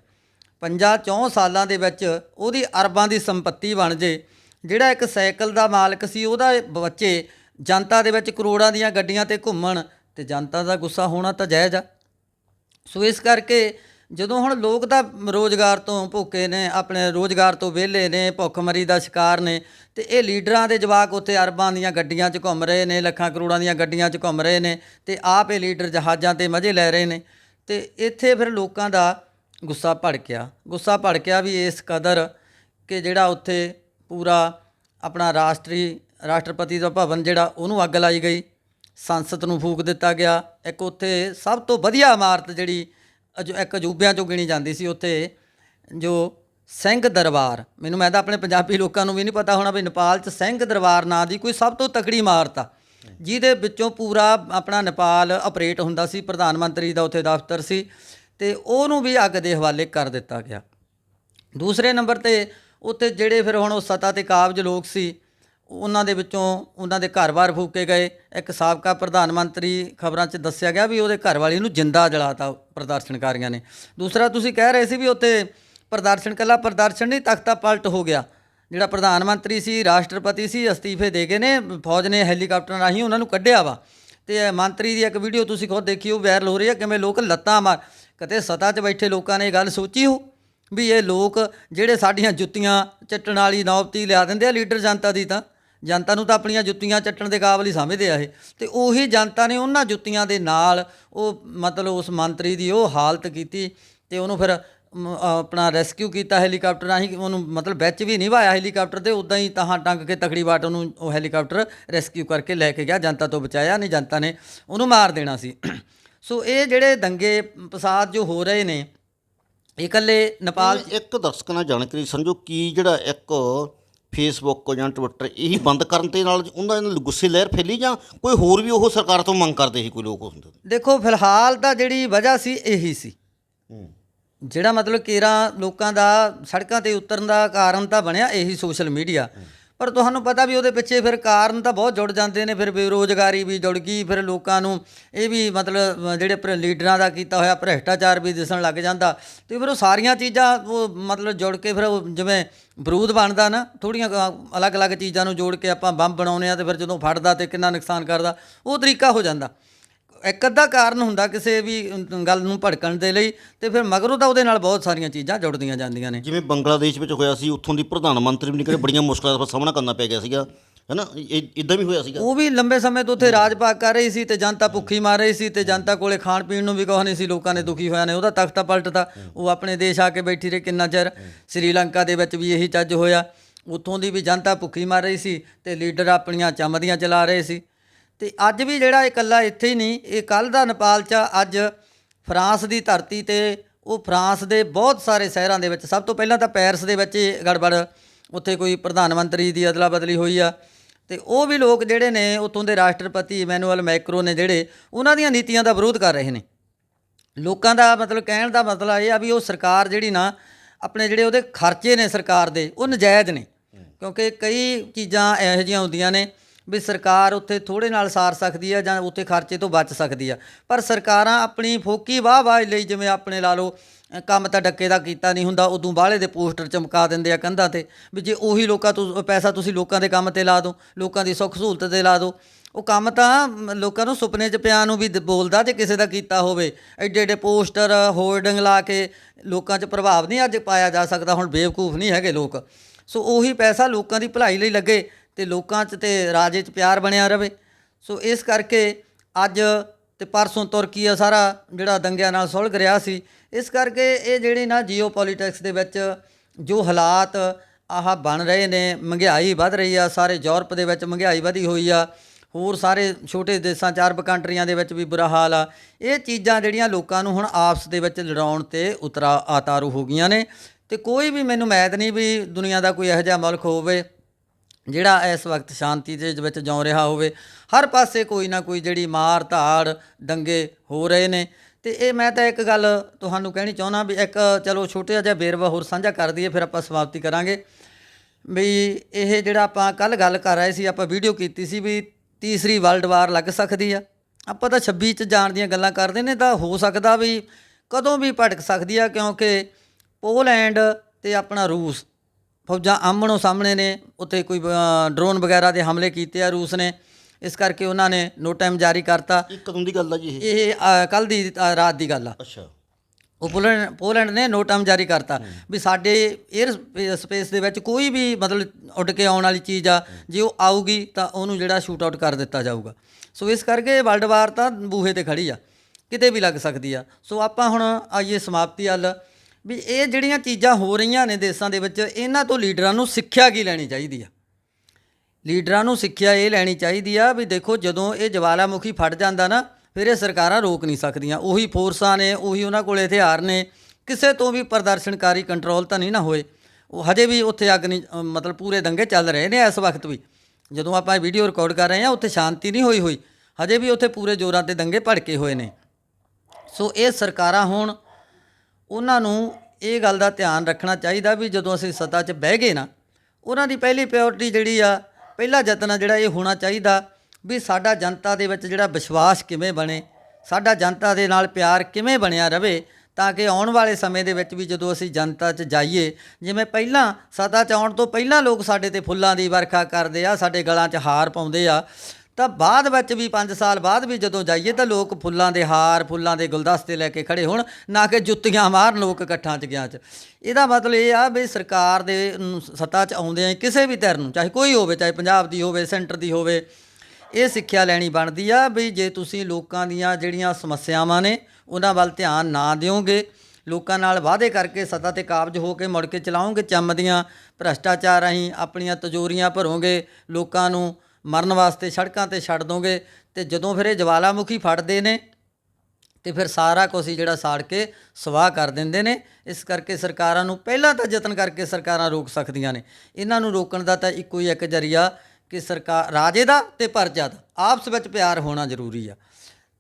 ਪੰਜਾਂ ਚੌਂ ਸਾਲਾਂ ਦੇ ਵਿੱਚ ਉਹਦੀ ਅਰਬਾਂ ਦੀ ਸੰਪਤੀ ਬਣ ਜੇ, ਜਿਹੜਾ ਇੱਕ ਸਾਈਕਲ ਦਾ ਮਾਲਕ ਸੀ, ਉਹਦਾ ਬੱਚੇ ਜਨਤਾ ਦੇ ਵਿੱਚ ਕਰੋੜਾਂ ਦੀਆਂ ਗੱਡੀਆਂ ਤੇ ਘੁੰਮਣ ਤੇ ਜਨਤਾ ਦਾ ਗੁੱਸਾ ਹੋਣਾ ਤਾਂ ਜਾਇਜ਼ ਆ। ਸੋ ਇਸ ਕਰਕੇ ਜਦੋਂ ਹੁਣ ਲੋਕ ਤਾਂ ਰੋਜ਼ਗਾਰ ਤੋਂ ਭੁੱਖੇ ਨੇ, ਆਪਣੇ ਰੋਜ਼ਗਾਰ ਤੋਂ ਵਿਹਲੇ ਨੇ, ਭੁੱਖਮਰੀ ਦਾ ਸ਼ਿਕਾਰ ਨੇ, ਤੇ ਇਹ ਲੀਡਰਾਂ ਦੇ ਜਵਾਕ ਉੱਥੇ ਅਰਬਾਂ ਦੀਆਂ ਗੱਡੀਆਂ 'ਚ ਘੁੰਮ ਰਹੇ ਨੇ, ਲੱਖਾਂ ਕਰੋੜਾਂ ਦੀਆਂ ਗੱਡੀਆਂ 'ਚ ਘੁੰਮ ਰਹੇ ਨੇ ਤੇ ਆਪ ਇਹ ਲੀਡਰ ਜਹਾਜ਼ਾਂ ਤੇ ਮਜ਼ੇ ਲੈ ਰਹੇ ਨੇ। ਤੇ ਇੱਥੇ ਫਿਰ ਲੋਕਾਂ ਦਾ ਗੁੱਸਾ ਭੜਕਿਆ। ਗੁੱਸਾ ਭੜਕਿਆ ਵੀ ਇਸ ਕਦਰ ਕਿ ਜਿਹੜਾ ਉੱਥੇ ਪੂਰਾ ਆਪਣਾ ਰਾਸ਼ਟਰੀ, ਰਾਸ਼ਟਰਪਤੀ ਦਾ ਭਵਨ ਜਿਹੜਾ ਉਹਨੂੰ ਅੱਗ ਲਾਈ ਗਈ। ਸੰਸਦ ਨੂੰ ਫੂਕ ਦਿੱਤਾ ਗਿਆ। ਇੱਕ ਉੱਥੇ ਸਭ ਤੋਂ ਵਧੀਆ ਇਮਾਰਤ ਜਿਹੜੀ ਅਜ- ਇੱਕ ਅਜੂਬਿਆਂ ਚੋਂ ਗਿਣੀ ਜਾਂਦੀ ਸੀ ਉੱਥੇ, ਜੋ ਸਿੰਘ ਦਰਬਾਰ। ਮੈਨੂੰ ਮੈਂ ਤਾਂ ਆਪਣੇ ਪੰਜਾਬੀ ਲੋਕਾਂ ਨੂੰ ਵੀ ਨਹੀਂ ਪਤਾ ਹੋਣਾ ਵੀ ਨੇਪਾਲ 'ਚ ਸਿੰਘ ਦਰਬਾਰ ਨਾਂ ਦੀ ਕੋਈ ਸਭ ਤੋਂ ਤਕੜੀ ਇਮਾਰਤ ਆ। ਜਿਹਦੇ ਵਿੱਚੋਂ ਪੂਰਾ ਆਪਣਾ ਨੇਪਾਲ ਆਪਰੇਟ ਹੁੰਦਾ ਸੀ, ਪ੍ਰਧਾਨ ਮੰਤਰੀ ਦਾ ਉੱਥੇ ਦਫ਼ਤਰ ਸੀ ਤੇ ਉਹਨੂੰ ਵੀ ਅੱਗ ਦੇ ਹਵਾਲੇ ਕਰ ਦਿੱਤਾ ਗਿਆ। ਦੂਸਰੇ ਨੰਬਰ ਤੇ ਉੱਥੇ ਜਿਹੜੇ ਫਿਰ ਹੁਣ ਉਹ ਸਤਾ ਤੇ ਕਾਬਜ ਲੋਕ ਸੀ, ਉਹਨਾਂ ਦੇ ਵਿੱਚੋਂ ਉਹਨਾਂ ਦੇ ਘਰ-ਬਾਰ ਫੂਕੇ ਗਏ। ਇੱਕ ਸਾਬਕਾ ਪ੍ਰਧਾਨ ਮੰਤਰੀ ਖਬਰਾਂ 'ਚ ਦੱਸਿਆ ਗਿਆ ਵੀ ਉਹਦੇ ਘਰ ਵਾਲੀ ਨੂੰ ਜਿੰਦਾ ਜਲਾਤਾ ਪ੍ਰਦਰਸ਼ਨਕਾਰੀਆਂ ਨੇ। ਦੂਸਰਾ ਤੁਸੀਂ ਕਹਿ ਰਹੇ ਸੀ ਵੀ ਉੱਥੇ ਪ੍ਰਦਰਸ਼ਨ, ਕੱਲਾ ਪ੍ਰਦਰਸ਼ਨ ਨਹੀਂ, ਤਖਤਾ ਪਲਟ ਹੋ ਗਿਆ। ਜਿਹੜਾ ਪ੍ਰਧਾਨ ਮੰਤਰੀ ਸੀ, ਰਾਸ਼ਟਰਪਤੀ ਸੀ, ਅਸਤੀਫੇ ਦੇ ਗਏ ਨੇ, ਫੌਜ ਨੇ ਹੈਲੀਕਾਪਟਰ ਰਾਹੀਂ ਉਹਨਾਂ ਨੂੰ ਕੱਢਿਆ ਵਾ। ਤੇ ਮੰਤਰੀ ਦੀ ਇੱਕ ਵੀਡੀਓ ਤੁਸੀਂ ਖੁਦ ਦੇਖੀ, ਉਹ ਵਾਇਰਲ ਹੋ ਰਹੀ ਹੈ ਕਿਵੇਂ ਲੋਕ ਲੱਤਾਂ ਮਾਰ ਕਦੇ ਸਤਾ 'ਚ ਬੈਠੇ ਲੋਕਾਂ ਨੇ ਇਹ ਗੱਲ ਸੋਚੀ ਹੋ ਵੀ ਇਹ ਲੋਕ ਜਿਹੜੇ ਸਾਡੀਆਂ ਜੁੱਤੀਆਂ ਚੱਟਣ ਵਾਲੀ ਨੌਬਤੀ ਲਿਆ ਦਿੰਦੇ ਆ ਲੀਡਰ ਜਨਤਾ ਦੀ ਤਾਂ, ਜਨਤਾ ਨੂੰ ਤਾਂ ਆਪਣੀਆਂ ਜੁੱਤੀਆਂ ਚੱਟਣ ਦੇ ਕਾਬਲ ਹੀ ਸਮਝਦੇ ਆ ਇਹ। ਤੇ ਉਹੀ ਜਨਤਾ ਨੇ ਉਹਨਾਂ ਜੁੱਤੀਆਂ ਦੇ ਨਾਲ ਉਹ ਮਤਲਬ ਉਸ ਮੰਤਰੀ ਦੀ ਉਹ ਹਾਲਤ ਕੀਤੀ ਤੇ ਉਹਨੂੰ ਫਿਰ ਆਪਣਾ ਰੈਸਕਿਊ ਕੀਤਾ ਹੈਲੀਕਾਪਟਰ ਰਾਹੀਂ ਉਹਨੂੰ ਮਤਲਬ ਵਿੱਚ ਵੀ ਨਹੀਂ ਵਾਇਆ ਹੈਲੀਕਾਪਟਰ ਤੇ ਉਦਾਂ ਹੀ ਤਾਹਾਂ ਟੰਗ ਕੇ ਤਕੜੀ ਬਾਟ ਉਹਨੂੰ ਉਹ ਹੈਲੀਕਾਪਟਰ ਰੈਸਕਿਊ ਕਰਕੇ ਲੈ ਕੇ ਗਿਆ ਜਨਤਾ ਤੋਂ ਬਚਾਇਆ ਨਹੀਂ ਜਨਤਾ ਨੇ ਉਹਨੂੰ ਮਾਰ ਦੇਣਾ ਸੀ। ਸੋ ਇਹ ਜਿਹੜੇ ਦੰਗੇ ਫਸਾਦ ਜੋ ਹੋ ਰਹੇ ਨੇ ਇਕੱਲੇ ਨੇਪਾਲ ਇੱਕ ਦਰਸ਼ਕ ਨਾਲ ਜਾਣਕਾਰੀ ਸਮਝੋ ਕੀ ਜਿਹੜਾ ਇੱਕ ਫੇਸਬੁੱਕ ਜਾਂ ਟਵਿੱਟਰ ਇਹੀ ਬੰਦ ਕਰਨ ਤੇ ਨਾਲ ਉਹਨਾਂ ਦੇ ਗੁੱਸੇ ਲਹਿਰ ਫੈਲੀ ਜਾਂ ਕੋਈ ਹੋਰ ਵੀ ਉਹ ਸਰਕਾਰ ਤੋਂ ਮੰਗ ਕਰਦੇ ਸੀ ਕੋਈ ਲੋਕ ਹੁੰਦੇ? ਦੇਖੋ ਫਿਲਹਾਲ ਤਾਂ ਜਿਹੜੀ ਵਜ੍ਹਾ ਸੀ ਇਹੀ ਸੀ। ਜਿਹੜਾ ਮਤਲਬ ਕੇਰਾ ਲੋਕਾਂ ਦਾ ਸੜਕਾਂ ਤੇ ਉਤਰਨ ਦਾ ਕਾਰਨ ਤਾਂ ਬਣਿਆ ਇਹੀ ਸੋਸ਼ਲ ਮੀਡੀਆ ਪਰ ਤੁਹਾਨੂੰ ਪਤਾ ਵੀ ਉਹਦੇ ਪਿੱਛੇ ਫਿਰ ਕਾਰਨ ਤਾਂ ਬਹੁਤ ਜੁੜ ਜਾਂਦੇ ਨੇ ਫਿਰ ਬੇਰੋਜ਼ਗਾਰੀ ਵੀ ਜੁੜ ਗਈ ਫਿਰ ਲੋਕਾਂ ਨੂੰ ਇਹ ਵੀ ਮਤਲਬ ਜਿਹੜੇ ਲੀਡਰਾਂ ਦਾ ਕੀਤਾ ਹੋਇਆ ਭ੍ਰਸ਼ਟਾਚਾਰ ਵੀ ਦਿਸਣ ਲੱਗ ਜਾਂਦਾ। ਤੇ ਫਿਰ ਉਹ ਸਾਰੀਆਂ ਚੀਜ਼ਾਂ ਉਹ ਮਤਲਬ ਜੁੜ ਕੇ ਫਿਰ ਉਹ ਜਿਵੇਂ ਬਰੂਦ ਬਣਦਾ ਨਾ ਥੋੜੀਆਂ ਅਲੱਗ-ਅਲੱਗ ਚੀਜ਼ਾਂ ਨੂੰ ਜੋੜ ਕੇ ਆਪਾਂ ਬੰਬ ਬਣਾਉਨੇ ਆ ਤੇ ਫਿਰ ਜਦੋਂ ਫੜਦਾ ਤੇ ਕਿੰਨਾ ਨੁਕਸਾਨ ਕਰਦਾ ਉਹ ਤਰੀਕਾ ਹੋ ਜਾਂਦਾ। ਇੱਕ ਅੱਧਾ ਕਾਰਨ ਹੁੰਦਾ ਕਿਸੇ ਵੀ ਗੱਲ ਨੂੰ ਭੜਕਣ ਦੇ ਲਈ ਤੇ ਫਿਰ ਮਗਰੋਂ ਤਾਂ ਉਹਦੇ ਨਾਲ ਬਹੁਤ ਸਾਰੀਆਂ ਚੀਜ਼ਾਂ ਜੁੜਦੀਆਂ ਜਾਂਦੀਆਂ ਨੇ। ਜਿਵੇਂ ਬੰਗਲਾਦੇਸ਼ ਵਿੱਚ ਹੋਇਆ ਸੀ ਉੱਥੋਂ ਦੀ ਪ੍ਰਧਾਨ ਮੰਤਰੀ ਵੀ ਨਿਕਲੇ ਬੜੀਆਂ ਮੁਸ਼ਕਲਾਂ ਦਾ ਸਾਹਮਣਾ ਕਰਨਾ ਪੈ ਗਿਆ ਸੀਗਾ। ਹੈਨਾ? ਇਦਾਂ ਵੀ ਹੋਇਆ ਸੀਗਾ? ਉਹ ਵੀ ਲੰਬੇ ਸਮੇਂ ਤੋਂ ਉੱਥੇ ਰਾਜ ਭਾਗ ਕਰ ਰਹੀ ਸੀ ਤੇ ਜਨਤਾ ਭੁੱਖੀ ਮਾਰ ਰਹੀ ਸੀ ਤੇ ਜਨਤਾ ਕੋਲੇ ਖਾਣ ਪੀਣ ਨੂੰ ਵੀ ਕੁਛ ਨਹੀਂ ਸੀ ਲੋਕਾਂ ਨੇ ਦੁਖੀ ਹੋਇਆ ਨੇ। ਉਹਦਾ ਤਖਤਾ ਪਲਟਦਾ। ਉਹ ਆਪਣੇ ਦੇਸ਼ ਆ ਕੇ ਬੈਠੀ ਰਹੀ ਕਿੰਨਾ ਚਿਰ। ਸ੍ਰੀਲੰਕਾ ਦੇ ਵਿੱਚ ਵੀ ਇਹੀ ਚੱਜ ਹੋਇਆ। ਉੱਥੋਂ ਦੀ ਵੀ ਜਨਤਾ ਭੁੱਖੀ ਮਾਰ ਰਹੀ ਸੀ ਤੇ ਲੀਡਰ ਆਪਣੀਆਂ ਚਮਦੀਆਂ ਚਲਾ ਰਹੇ ਸੀ। ਤੇ ਅੱਜ ਵੀ ਜਿਹੜਾ ਇਕੱਲਾ ਇੱਥੇ ਹੀ ਨਹੀਂ ਇਹ ਕੱਲ ਦਾ ਨੇਪਾਲ 'ਚ ਅੱਜ ਫਰਾਂਸ ਦੀ ਧਰਤੀ ਤੇ ਉਹ ਫਰਾਂਸ ਦੇ ਬਹੁਤ ਸਾਰੇ ਸ਼ਹਿਰਾਂ ਦੇ ਵਿੱਚ ਸਭ ਤੋਂ ਪਹਿਲਾਂ ਤਾਂ ਪੈਰਿਸ ਦੇ ਵਿੱਚ ਇਹ ਗੜਬੜ ਉੱਥੇ ਕੋਈ ਪ੍ਰਧਾਨ ਮੰਤਰੀ ਦੀ ਅਦਲਾ ਬਦਲੀ ਹੋਈ ਆ। ਤੇ ਉਹ ਵੀ ਲੋਕ ਜਿਹੜੇ ਨੇ ਉੱਥੋਂ ਦੇ ਰਾਸ਼ਟਰਪਤੀ ਇਮੈਨੂਅਲ ਮੈਕਰੋ ਨੇ ਜਿਹੜੇ ਉਹਨਾਂ ਦੀਆਂ ਨੀਤੀਆਂ ਦਾ ਵਿਰੋਧ ਕਰ ਰਹੇ ਨੇ। ਲੋਕਾਂ ਦਾ ਮਤਲਬ ਕਹਿਣ ਦਾ ਮਤਲਬ ਇਹ ਆ ਵੀ ਉਹ ਸਰਕਾਰ ਜਿਹੜੀ ਨਾ ਆਪਣੇ ਜਿਹੜੇ ਉਹਦੇ ਖਰਚੇ ਨੇ ਸਰਕਾਰ ਦੇ ਉਹ ਨਜਾਇਜ਼ ਨੇ। ਕਿਉਂਕਿ ਕਈ ਚੀਜ਼ਾਂ ਇਹੋ ਜਿਹੀਆਂ ਹੁੰਦੀਆਂ ਨੇ ਵੀ ਸਰਕਾਰ ਉੱਥੇ ਥੋੜੇ ਨਾਲ ਸਾਰ ਸਕਦੀ ਆ ਜਾਂ ਉੱਥੇ ਖਰਚੇ ਤੋਂ ਬਚ ਸਕਦੀ ਆ। ਪਰ ਸਰਕਾਰਾਂ ਆਪਣੀ ਫੋਕੀ ਵਾਹ ਵਾਹ ਲਈ ਜਿਵੇਂ ਆਪਣੇ ਲਾ ਲਓ ਕੰਮ ਤਾਂ ਡੱਕੇ ਦਾ ਕੀਤਾ ਨਹੀਂ ਹੁੰਦਾ, ਉਦੋਂ ਬਾਹਲੇ ਦੇ ਪੋਸਟਰ ਚਮਕਾ ਦਿੰਦੇ ਆ ਕੰਧਾਂ ਤੇ ਵੀ ਜੇ ਉਹੀ ਲੋਕਾਂ ਤੋਂ ਪੈਸਾ ਤੁਸੀਂ ਲੋਕਾਂ ਦੇ ਕੰਮ ਤੇ ਲਾ ਦਿਓ, ਲੋਕਾਂ ਦੀ ਸੁੱਖ ਸਹੂਲਤ ਤੇ ਲਾ ਦਿਓ, ਉਹ ਕੰਮ ਤਾਂ ਲੋਕਾਂ ਨੂੰ ਸੁਪਨੇ 'ਚ ਪਿਆ ਨੂੰ ਵੀ ਬੋਲਦਾ ਜੇ ਕਿਸੇ ਦਾ ਕੀਤਾ ਹੋਵੇ। ਐਡੇ ਐਡੇ ਪੋਸਟਰ, ਹੋਰਡਿੰਗ ਲਾ ਕੇ ਲੋਕਾਂ 'ਚ ਪ੍ਰਭਾਵ ਨਹੀਂ ਅੱਜ ਪਾਇਆ ਜਾ ਸਕਦਾ, ਹੁਣ ਬੇਵਕੂਫ ਨਹੀਂ ਹੈਗੇ ਲੋਕ। ਸੋ ਉਹੀ ਪੈਸਾ ਲੋਕਾਂ ਦੀ ਭਲਾਈ ਲਈ ਲੱਗੇ ਤੇ ਲੋਕਾਂ 'ਚ ਤੇ ਰਾਜੇ 'ਚ ਪਿਆਰ ਬਣਿਆ ਰਵੇ। ਸੋ ਇਸ ਕਰਕੇ ਅੱਜ ਤੇ ਪਰਸੋਂ ਤੁਰਕੀ ਆ ਸਾਰਾ ਜਿਹੜਾ ਦੰਗਿਆਂ ਨਾਲ ਸੁਲਗ ਰਿਹਾ ਸੀ। ਇਸ ਕਰਕੇ ਇਹ ਜਿਹੜੇ ਨਾ ਜੀਓਪੋਲਿਟਿਕਸ ਦੇ ਵਿੱਚ ਜੋ ਹਾਲਾਤ ਆਹ ਬਣ ਰਹੇ ਨੇ, ਮਹਿੰਗਾਈ ਵੱਧ ਰਹੀ ਆ, ਸਾਰੇ ਯੂਰਪ ਦੇ ਵਿੱਚ ਮਹਿੰਗਾਈ ਵਧੀ ਹੋਈ ਆ, ਹੋਰ ਸਾਰੇ ਛੋਟੇ ਦੇਸ਼ਾਂ ਚ ਅਰਬ ਕੰਟਰੀਆਂ ਦੇ ਵਿੱਚ ਵੀ ਬੁਰਾ ਹਾਲ ਆ। ਇਹ ਚੀਜ਼ਾਂ ਜਿਹੜੀਆਂ ਲੋਕਾਂ ਨੂੰ ਹੁਣ ਆਪਸ ਦੇ ਵਿੱਚ ਲੜਾਉਣ ਤੇ ਉਤਰਾ ਆਤਾਰੂ ਹੋ ਗਈਆਂ ਨੇ। ਤੇ ਕੋਈ ਵੀ ਮੈਨੂੰ ਮੈਦ ਨਹੀਂ ਵੀ ਦੁਨੀਆ ਦਾ ਕੋਈ ਇਹੋ ਜਿਹਾ ਮੁਲਕ ਹੋਵੇ। ਜਿਹੜਾ ਇਸ ਵਕਤ ਸ਼ਾਂਤੀ ਦੇ ਵਿੱਚ ਜਿਉ ਰਿਹਾ ਹੋਵੇ, ਹਰ ਪਾਸੇ ਕੋਈ ਨਾ ਕੋਈ ਜਿਹੜੀ ਮਾਰ ਧਾੜ ਦੰਗੇ ਹੋ ਰਹੇ ਨੇ। ਤੇ ਇਹ ਮੈਂ ਤਾਂ ਇੱਕ ਗੱਲ ਤੁਹਾਨੂੰ ਕਹਿਣੀ ਚਾਹੁੰਦਾ ਵੀ ਇੱਕ ਚਲੋ ਛੋਟਾ ਜਿਹਾ ਵੇਰਵਾ ਹੋਰ ਸਾਂਝਾ ਕਰ ਦਈਏ, ਫਿਰ ਆਪਾਂ ਸਮਾਪਤੀ ਕਰਾਂਗੇ। ਵੀ ਇਹ ਜਿਹੜਾ ਆਪਾਂ ਕੱਲ ਗੱਲ ਕਰ ਰਹੇ ਸੀ, ਆਪਾਂ ਵੀਡੀਓ ਕੀਤੀ ਸੀ ਵੀ ਤੀਸਰੀ ਵਰਲਡ ਵਾਰ ਲੱਗ ਸਕਦੀ ਆ। ਆਪਾਂ ਤਾਂ 26 ਚ ਜਾਣ ਦੀਆਂ ਗੱਲਾਂ ਕਰਦੇ ਨੇ, ਤਾਂ ਹੋ ਸਕਦਾ ਵੀ ਕਦੋਂ ਵੀ ਭਟਕ ਸਕਦੀ ਆ, ਕਿਉਂਕਿ ਪੋਲੈਂਡ ਤੇ ਆਪਣਾ ਰੂਸ ਫੌਜਾਂ ਆਮਣੋ ਸਾਹਮਣੇ ਨੇ ਉੱਥੇ ਕੋਈ ਡਰੋਨ ਵਗੈਰਾ ਦੇ ਹਮਲੇ ਕੀਤੇ ਆ ਰੂਸ ਨੇ। ਇਸ ਕਰਕੇ ਉਹਨਾਂ ਨੇ ਨੋ ਟਾਈਮ ਜਾਰੀ ਕਰਤਾ। ਇਹ ਕਦੋਂ ਦੀ ਗੱਲ ਆ ਜੀ ਇਹ? ਇਹ ਕੱਲ ਦੀ ਅ, ਰਾਤ ਦੀ ਗੱਲ ਆ। ਅੱਛਾ। ਉਹ ਪੋਲੈਂਡ ਪੋਲੈਂਡ ਨੇ ਨੋ ਟਾਈਮ ਜਾਰੀ ਕਰਤਾ। ਵੀ ਸਾਡੇ 에ਅਰ ਸਪੇਸ ਦੇ ਵਿੱਚ ਕੋਈ ਵੀ ਮਤਲਬ ਉੱਡ ਕੇ ਆਉਣ ਵਾਲੀ ਚੀਜ਼ ਆ ਜੇ ਉਹ ਆਊਗੀ ਤਾਂ ਉਹਨੂੰ ਜਿਹੜਾ ਸ਼ੂਟ ਆਊਟ ਕਰ ਦਿੱਤਾ ਜਾਊਗਾ। ਸੋ ਇਸ ਕਰਕੇ ਵਰਲਡ ਵਾਰ ਤਾਂ ਬੂਹੇ ਤੇ ਖੜੀ ਆ। ਕਿਤੇ ਵੀ ਲੱਗ ਸਕਦੀ ਆ। ਸੋ ਆਪਾਂ ਹੁਣ ਆਈਏ ਸਮਾਪਤੀ ਵੱਲ। ਵੀ ਇਹ ਜਿਹੜੀਆਂ ਚੀਜ਼ਾਂ ਹੋ ਰਹੀਆਂ ਨੇ ਦੇਸ਼ਾਂ ਦੇ ਵਿੱਚ, ਇਹਨਾਂ ਤੋਂ ਲੀਡਰਾਂ ਨੂੰ ਸਿੱਖਿਆ ਕੀ ਲੈਣੀ ਚਾਹੀਦੀ ਆ? ਲੀਡਰਾਂ ਨੂੰ ਸਿੱਖਿਆ ਇਹ ਲੈਣੀ ਚਾਹੀਦੀ ਆ ਵੀ ਦੇਖੋ ਜਦੋਂ ਇਹ ਜਵਾਲਾਮੁਖੀ ਫਟ ਜਾਂਦਾ ਨਾ, ਫਿਰ ਇਹ ਸਰਕਾਰਾਂ ਰੋਕ ਨਹੀਂ ਸਕਦੀਆਂ। ਉਹੀ ਫੋਰਸਾਂ ਨੇ, ਉਹੀ ਉਹਨਾਂ ਕੋਲ ਹਥਿਆਰ ਨੇ। ਕਿਸੇ ਤੋਂ ਵੀ ਪ੍ਰਦਰਸ਼ਨਕਾਰੀ ਕੰਟਰੋਲ ਤਾਂ ਨਹੀਂ ਨਾ ਹੋਏ। ਉਹ ਹਜੇ ਵੀ ਉੱਥੇ ਅੱਗ ਨਹੀਂ ਮਤਲਬ ਪੂਰੇ ਦੰਗੇ ਚੱਲ ਰਹੇ ਨੇ ਇਸ ਵਕਤ ਵੀ। ਜਦੋਂ ਆਪਾਂ ਵੀਡੀਓ ਰਿਕਾਰਡ ਕਰ ਰਹੇ ਹਾਂ, ਉੱਥੇ ਸ਼ਾਂਤੀ ਨਹੀਂ ਹੋਈ ਹੋਈ। ਹਜੇ ਵੀ ਉੱਥੇ ਪੂਰੇ ਜ਼ੋਰਾਂ ਤੇ ਦੰਗੇ ਭੜਕੇ ਹੋਏ ਨੇ। ਸੋ ਇਹ ਸਰਕਾਰਾਂ ਹੋਣ ਉਹਨਾਂ ਨੂੰ ਇਹ ਗੱਲ ਦਾ ਧਿਆਨ ਰੱਖਣਾ ਚਾਹੀਦਾ ਵੀ ਜਦੋਂ ਅਸੀਂ ਸੱਤਾ 'ਚ ਬਹਿ ਗਏ ਨਾ, ਉਹਨਾਂ ਦੀ ਪਹਿਲੀ ਪ੍ਰਾਇੋਰਟੀ ਜਿਹੜੀ ਆ, ਪਹਿਲਾ ਯਤਨ ਆ ਜਿਹੜਾ ਇਹ ਹੋਣਾ ਚਾਹੀਦਾ ਵੀ ਸਾਡਾ ਜਨਤਾ ਦੇ ਵਿੱਚ ਜਿਹੜਾ ਵਿਸ਼ਵਾਸ ਕਿਵੇਂ ਬਣੇ, ਸਾਡਾ ਜਨਤਾ ਦੇ ਨਾਲ ਪਿਆਰ ਕਿਵੇਂ ਬਣਿਆ ਰਵੇ ਤਾਂ ਕਿ ਆਉਣ ਵਾਲੇ ਸਮੇਂ ਦੇ ਵਿੱਚ ਵੀ ਜਦੋਂ ਅਸੀਂ ਜਨਤਾ 'ਚ ਜਾਈਏ, ਜਿਵੇਂ ਪਹਿਲਾਂ ਸੱਤਾ 'ਚ ਆਉਣ ਤੋਂ ਪਹਿਲਾਂ ਲੋਕ ਸਾਡੇ ਤੇ ਫੁੱਲਾਂ ਦੀ ਵਰਖਾ ਕਰਦੇ ਆ, ਸਾਡੇ ਗਲਾਂ 'ਚ ਹਾਰ ਪਾਉਂਦੇ ਆ ਤਾਂ ਬਾਅਦ ਵਿੱਚ ਵੀ 5 ਸਾਲ ਬਾਅਦ ਵੀ ਜਦੋਂ ਜਾਈਏ ਤਾਂ ਲੋਕ ਫੁੱਲਾਂ ਦੇ ਹਾਰ, ਫੁੱਲਾਂ ਦੇ ਗੁਲਦਸਤੇ ਲੈ ਕੇ ਖੜੇ ਹੋਣ, ਨਾ ਕਿ ਜੁੱਤੀਆਂ ਮਾਰਨ ਲੋਕ ਇਕੱਠਾਂ 'ਚ ਗਿਆ 'ਚ। ਇਹਦਾ ਮਤਲਬ ਇਹ ਆ ਵੀ ਸਰਕਾਰ ਦੇ ਸੱਤਾ 'ਚ ਆਉਂਦੇ ਆ ਕਿਸੇ ਵੀ ਧਿਰ ਨੂੰ, ਚਾਹੇ ਕੋਈ ਹੋਵੇ, ਚਾਹੇ ਪੰਜਾਬ ਦੀ ਹੋਵੇ, ਸੈਂਟਰ ਦੀ ਹੋਵੇ, ਇਹ ਸਿੱਖਿਆ ਲੈਣੀ ਬਣਦੀ ਆ ਵੀ ਜੇ ਤੁਸੀਂ ਲੋਕਾਂ ਦੀਆਂ ਜਿਹੜੀਆਂ ਸਮੱਸਿਆਵਾਂ ਨੇ, ਉਹਨਾਂ ਵੱਲ ਧਿਆਨ ਨਾ ਦਿਓਗੇ, ਲੋਕਾਂ ਨਾਲ ਵਾਅਦੇ ਕਰਕੇ ਸੱਤਾ ਤੇ ਕਾਬਜ ਹੋ ਕੇ ਮੁੜ ਕੇ ਚਲਾਉਂਗੇ ਚੰਮ ਦੀਆਂ ਭ੍ਰਸ਼ਟਾਚਾਰ ਰਾਹੀਂ ਆਪਣੀਆਂ ਤਜੋਰੀਆਂ ਭਰੋਗੇ, ਲੋਕਾਂ ਨੂੰ ਮਰਨ ਵਾਸਤੇ ਸੜਕਾਂ ਤੇ ਛੱਡ ਦੋਗੇ ਤੇ ਜਦੋਂ ਫਿਰ ਇਹ ਜਵਾਲਾਮੁਖੀ ਫੜਦੇ ਨੇ, ਤੇ ਫਿਰ ਸਾਰਾ ਕੁਝ ਜਿਹੜਾ ਸਾੜ ਕੇ ਸਵਾਹ ਕਰ ਦਿੰਦੇ ਨੇ। ਇਸ ਕਰਕੇ ਸਰਕਾਰਾਂ ਨੂੰ ਪਹਿਲਾਂ ਤਾਂ ਯਤਨ ਕਰਕੇ ਸਰਕਾਰਾਂ ਰੋਕ ਸਕਦੀਆਂ ਨੇ। ਇਹਨਾਂ ਨੂੰ ਰੋਕਣ ਦਾ ਤਾਂ ਇੱਕੋ ਹੀ ਇੱਕ ਜਰੀਆ ਕਿ ਸਰਕਾਰ ਰਾਜੇ ਦਾ ਤੇ ਪਰਜਾ ਦਾ। ਆਪਸ ਵਿੱਚ ਪਿਆਰ ਹੋਣਾ ਜ਼ਰੂਰੀ ਆ।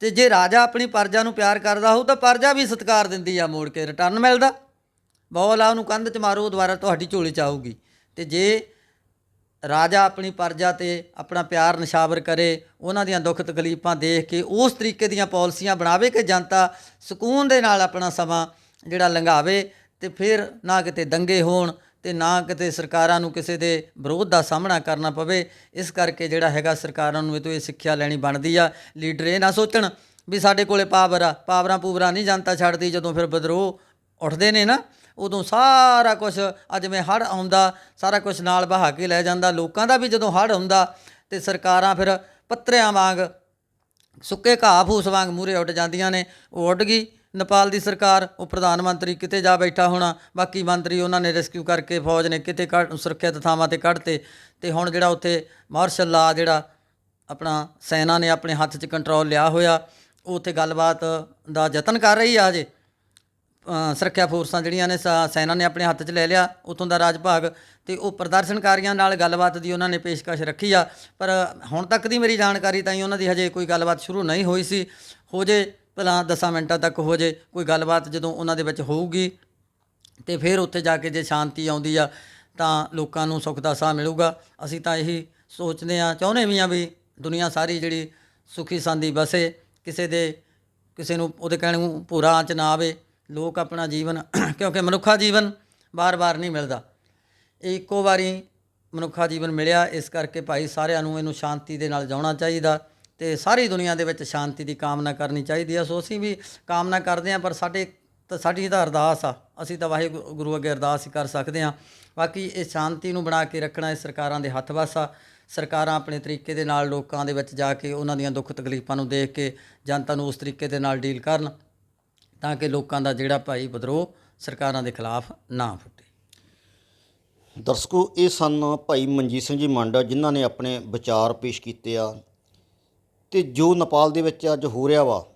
ਤੇ ਜੇ ਰਾਜਾ ਆਪਣੀ ਪਰਜਾ ਨੂੰ ਪਿਆਰ ਕਰਦਾ ਹੋਊ ਤਾਂ ਪਰਜਾ ਵੀ ਸਤਿਕਾਰ ਦਿੰਦੀ ਆ ਮੋੜ ਕੇ ਰਿਟਰਨ ਮਿਲਦਾ। ਬੋਲ ਉਹਨੂੰ ਕੰਧ 'ਚ ਮਾਰੋ, ਦੁਬਾਰਾ ਤੁਹਾਡੀ ਝੋਲੀ 'ਚ ਆਊਗੀ। ਤੇ ਜੇ ਰਾਜਾ ਆਪਣੀ ਪਰਜਾ ਤੇ ਆਪਣਾ ਪਿਆਰ ਨਿਸ਼ਾਵਰ ਕਰੇ, ਉਹਨਾਂ ਦੀਆਂ ਦੁੱਖ ਤਕਲੀਫਾਂ ਦੇਖ ਕੇ, ਉਸ ਤਰੀਕੇ ਦੀਆਂ ਪਾਲਿਸੀਆਂ ਬਣਾਵੇ ਕਿ ਜਨਤਾ ਸਕੂਨ ਦੇ ਨਾਲ ਆਪਣਾ ਸਮਾਂ ਜਿਹੜਾ ਲੰਘਾਵੇ ਤੇ ਫਿਰ ਨਾ ਕਿਤੇ ਦੰਗੇ ਹੋਣ ਤੇ ਨਾ ਕਿਤੇ ਸਰਕਾਰਾਂ ਨੂੰ ਕਿਸੇ ਦੇ ਵਿਰੋਧ ਦਾ ਸਾਹਮਣਾ ਕਰਨਾ ਪਵੇ। ਇਸ ਕਰਕੇ ਜਿਹੜਾ ਹੈਗਾ ਸਰਕਾਰਾਂ ਨੂੰ ਇਹ ਤੋਂ ਇਹ ਸਿੱਖਿਆ ਲੈਣੀ ਬਣਦੀ ਆ। ਲੀਡਰ ਇਹ ਨਾ ਸੋਚਣ ਵੀ ਸਾਡੇ ਕੋਲੇ ਪਾਵਰ ਆ, ਪਾਵਰਾਂ ਪੂਵਰਾਂ ਨਹੀਂ ਜਨਤਾ ਛੱਡਦੀ, ਜਦੋਂ ਫਿਰ ਵਿਦਰੋਹ ਉੱਠਦੇ ਨੇ ਨਾ ਉਦੋਂ ਸਾਰਾ ਕੁਝ ਅੱਜ ਮੈਂ ਹੜ ਆਉਂਦਾ, ਸਾਰਾ ਕੁਝ ਨਾਲ ਬਹਾ ਕੇ ਲੈ ਜਾਂਦਾ। ਲੋਕਾਂ ਦਾ ਵੀ ਜਦੋਂ ਹੜ ਆਉਂਦਾ ਤੇ ਸਰਕਾਰਾਂ ਫਿਰ ਪੱਤਰਿਆਂ ਵਾਂਗ ਸੁੱਕੇ ਘਾਹ ਫੂਸ ਵਾਂਗ ਮੂਰੇ ਉੱਡ ਜਾਂਦੀਆਂ ਨੇ। ਉਹ ਉੱਡ ਗਈ ਨੇਪਾਲ ਦੀ ਸਰਕਾਰ, ਉਹ ਪ੍ਰਧਾਨ ਮੰਤਰੀ ਕਿਤੇ ਜਾ ਬੈਠਾ ਹੋਣਾ, ਬਾਕੀ ਮੰਤਰੀ ਉਹਨਾਂ ਨੇ ਰੈਸਕਿਊ ਕਰਕੇ ਫੌਜ ਨੇ ਕਿਤੇ ਕੱਢ ਸੁਰੱਖਿਅਤ ਥਾਵਾਂ ਤੇ ਕੱਢਤੇ ਤੇ ਹੁਣ ਜਿਹੜਾ ਉੱਥੇ ਮਾਰਸ਼ਲ ਲਾ ਜਿਹੜਾ ਆਪਣਾ ਸੈਨਾ ਨੇ ਆਪਣੇ ਹੱਥ 'ਚ ਕੰਟਰੋਲ ਲਿਆ ਹੋਇਆ, ਉਹ ਉੱਥੇ ਗੱਲਬਾਤ ਦਾ ਯਤਨ ਕਰ ਰਹੀ ਆ ਹਜੇ। ਸੁਰੱਖਿਆ ਫੋਰਸਾਂ ਜਿਹੜੀਆਂ ਨੇ ਸੈਨਾ ਨੇ ਆਪਣੇ ਹੱਥ 'ਚ ਲੈ ਲਿਆ ਉਤੋਂ ਦਾ ਰਾਜ ਭਾਗ ਤੇ ਉਹ ਪ੍ਰਦਰਸ਼ਨਕਾਰੀਆਂ ਨਾਲ ਗੱਲਬਾਤ ਦੀ ਉਹਨਾਂ ਨੇ ਪੇਸ਼ਕਸ਼ ਰੱਖੀ ਆ। ਪਰ ਹੁਣ ਤੱਕ ਦੀ ਮੇਰੀ ਜਾਣਕਾਰੀ ਤਾਂ ਹੀ ਉਹਨਾਂ ਦੀ ਹਜੇ ਕੋਈ ਗੱਲਬਾਤ ਸ਼ੁਰੂ ਨਹੀਂ ਹੋਈ ਸੀ। ਹੋ ਜੇ, ਭਲਾ 10 ਮਿੰਟਾਂ ਤੱਕ ਹੋ ਜੇ, ਕੋਈ ਗੱਲਬਾਤ ਜਦੋਂ ਉਹਨਾਂ ਦੇ ਵਿੱਚ ਹੋਊਗੀ ਤੇ ਫਿਰ ਉੱਥੇ ਜਾ ਕੇ ਜੇ ਸ਼ਾਂਤੀ ਆਉਂਦੀ ਆ, ਤਾਂ ਲੋਕਾਂ ਨੂੰ ਸੁੱਖ ਦਾ ਸਾਹ ਮਿਲੂਗਾ। ਅਸੀਂ ਤਾਂ ਇਹੀ ਸੋਚਦੇ ਆ ਚਾਹੁੰਦੇ ਵੀ ਆ ਵੀ ਦੁਨੀਆ ਸਾਰੀ ਜਿਹੜੀ ਸੁਖੀ ਸੰਦੀ ਬਸੇ, ਕਿਸੇ ਦੇ, ਕਿਸੇ ਨੂੰ ਉਹਦੇ ਕਹਿਣ ਨੂੰ ਭੂਰਾ ਆਂਚ ਨਾ ਆਵੇ। ਲੋਕ ਆਪਣਾ ਜੀਵਨ, ਕਿਉਂਕਿ ਮਨੁੱਖਾ ਜੀਵਨ ਬਾਰ-ਬਾਰ ਨਹੀਂ ਮਿਲਦਾ। ਇਹ ਇੱਕੋ ਵਾਰੀ ਮਨੁੱਖਾ ਜੀਵਨ ਮਿਲਿਆ, ਇਸ ਕਰਕੇ ਭਾਈ ਸਾਰਿਆਂ ਨੂੰ ਇਹਨੂੰ ਸ਼ਾਂਤੀ ਦੇ ਨਾਲ ਜਿਉਣਾ ਚਾਹੀਦਾ ਤੇ ਸਾਰੀ ਦੁਨੀਆ ਦੇ ਵਿੱਚ ਸ਼ਾਂਤੀ ਦੀ ਕਾਮਨਾ ਕਰਨੀ ਚਾਹੀਦੀ ਆ। ਸੋ ਅਸੀਂ ਵੀ ਕਾਮਨਾ ਕਰਦੇ ਹਾਂ, ਪਰ ਸਾਡੇ ਤਾਂ ਸਾਡੀ ਤਾਂ ਅਰਦਾਸ ਆ। ਅਸੀਂ ਤਾਂ ਵਾਹਿਗੁਰੂ ਗੁਰੂ ਅੱਗੇ ਅਰਦਾਸ ਹੀ ਕਰ ਸਕਦੇ ਹਾਂ। ਬਾਕੀ ਇਹ ਸ਼ਾਂਤੀ ਨੂੰ ਬਣਾ ਕੇ ਰੱਖਣਾ ਇਹ ਸਰਕਾਰਾਂ ਦੇ ਹੱਥ ਵੱਸ ਆ। ਸਰਕਾਰਾਂ ਆਪਣੇ ਤਰੀਕੇ ਦੇ ਨਾਲ ਲੋਕਾਂ ਦੇ ਵਿੱਚ ਜਾ ਕੇ ਉਹਨਾਂ ਦੀਆਂ ਦੁੱਖ ਤਕਲੀਫਾਂ ਨੂੰ ਦੇਖ ਕੇ ਜਨਤਾ ਨੂੰ ਉਸ ਤਰੀਕੇ ਦੇ ਨਾਲ ਡੀਲ ਕਰਨ। ਤਾਂ ਕਿ ਲੋਕਾਂ ਦਾ ਜਿਹੜਾ ਭਾਈ ਵਿਦਰੋਹ ਸਰਕਾਰਾਂ ਦੇ ਖਿਲਾਫ ਨਾ ਫੁੱਟੇ। ਦਰਸ਼ਕੋ, ਇਹ ਸਨ ਭਾਈ ਮਨਜੀਤ ਸਿੰਘ ਜੀ ਮੰਡਾ ਜਿਨ੍ਹਾਂ ਨੇ ਆਪਣੇ ਵਿਚਾਰ ਪੇਸ਼ ਕੀਤੇ ਆ ਤੇ ਜੋ ਨੇਪਾਲ ਦੇ ਵਿੱਚ ਅੱਜ ਹੋ ਰਿਹਾ ਵਾ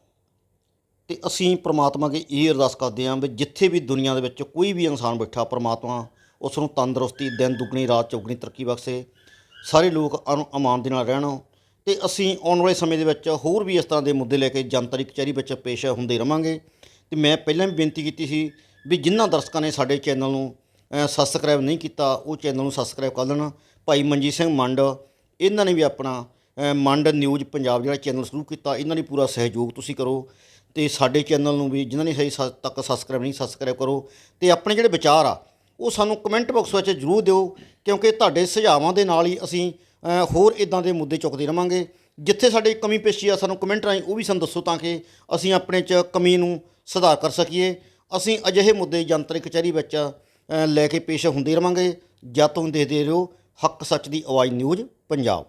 ਤੇ ਅਸੀਂ ਪ੍ਰਮਾਤਮਾ ਅੱਗੇ ਇਹ ਅਰਦਾਸ ਕਰਦੇ ਹਾਂ ਵੀ ਜਿੱਥੇ ਵੀ ਦੁਨੀਆ ਦੇ ਵਿੱਚ ਕੋਈ ਵੀ ਇਨਸਾਨ ਬੈਠਾ, ਪ੍ਰਮਾਤਮਾ ਉਸ ਨੂੰ ਤੰਦਰੁਸਤੀ, ਦਿਨ ਦੁੱਗਣੀ, ਰਾਤ ਚੌਗਣੀ ਤਰੱਕੀ ਬਖਸ਼ੇ, ਸਾਰੇ ਲੋਕ ਅਨ- ਅਮਾਨ ਦੇ ਨਾਲ ਰਹਿਣ ਤੇ ਅਸੀਂ ਆਉਣ ਵਾਲੇ ਸਮੇਂ ਦੇ ਵਿੱਚ ਹੋਰ ਵੀ ਇਸ ਤਰ੍ਹਾਂ ਦੇ ਮੁੱਦੇ ਲੈ ਕੇ ਜਨਤਕ ਕਚਹਿਰੀ ਵਿੱਚ ਪੇਸ਼ ਹੁੰਦੇ ਰਵਾਂਗੇ। ਤੇ ਮੈਂ ਪਹਿਲਾਂ ਵੀ ਬੇਨਤੀ ਕੀਤੀ ਸੀ ਵੀ ਜਿਨ੍ਹਾਂ ਦਰਸ਼ਕਾਂ ਨੇ ਸਾਡੇ ਚੈਨਲ ਨੂੰ ਸਬਸਕ੍ਰਾਈਬ ਨਹੀਂ ਕੀਤਾ, ਉਹ ਚੈਨਲ ਨੂੰ ਸਬਸਕ੍ਰਾਈਬ ਕਰ ਲੈਣ। ਭਾਈ ਮਨਜੀਤ ਸਿੰਘ ਮੰਡ, ਇਹਨਾਂ ਨੇ ਵੀ ਆਪਣਾ ਮੰਡ ਨਿਊਜ਼ ਪੰਜਾਬ ਜਿਹੜਾ ਚੈਨਲ ਸ਼ੁਰੂ ਕੀਤਾ, ਇਹਨਾਂ ਦੀ ਪੂਰਾ ਸਹਿਯੋਗ ਤੁਸੀਂ ਕਰੋ ਤੇ ਸਾਡੇ ਚੈਨਲ ਨੂੰ ਵੀ ਜਿਨ੍ਹਾਂ ਨੇ ਹਜੇ ਤੱਕ ਸਬਸਕ੍ਰਾਈਬ ਨਹੀਂ ਸਬਸਕ੍ਰਾਈਬ ਕਰੋ ਤੇ ਆਪਣੇ ਜਿਹੜੇ ਵਿਚਾਰ ਆ, ਉਹ ਸਾਨੂੰ ਕਮੈਂਟ ਬਾਕਸ ਵਿੱਚ ਜ਼ਰੂਰ ਦਿਓ ਕਿਉਂਕਿ ਤੁਹਾਡੇ ਸੁਝਾਵਾਂ ਦੇ ਨਾਲ ਹੀ ਅਸੀਂ ਹੋਰ ਇਦਾਂ ਦੇ ਮੁੱਦੇ ਚੁੱਕਦੇ ਰਵਾਂਗੇ। ਜਿੱਥੇ ਸਾਡੇ ਕਮੀ ਪੇਸ਼ੀ ਆ, ਸਾਨੂੰ ਕਮੈਂਟ ਰਾਹੀਂ ਉਹ ਵੀ ਸਾਨੂੰ ਦੱਸੋ ਤਾਂ ਕਿ ਅਸੀਂ ਆਪਣੇ 'ਚ ਕਮੀ ਨੂੰ ਸੁਧਾਰ ਕਰ ਸਕੀਏ। ਅਸੀਂ ਅਜਿਹੇ ਮੁੱਦੇ ਜਨਤਕ ਕਚਹਿਰੀ ਵਿੱਚ ਲੈ ਕੇ ਪੇਸ਼ ਹੁੰਦੇ ਰਵਾਂਗੇ। ਜਦ ਤੋਂ ਦੇਖਦੇ ਰਹੋ। ਹੱਕ ਸੱਚ ਦੀ ਆਵਾਜ਼ ਨਿਊਜ਼, ਪੰਜਾਬ।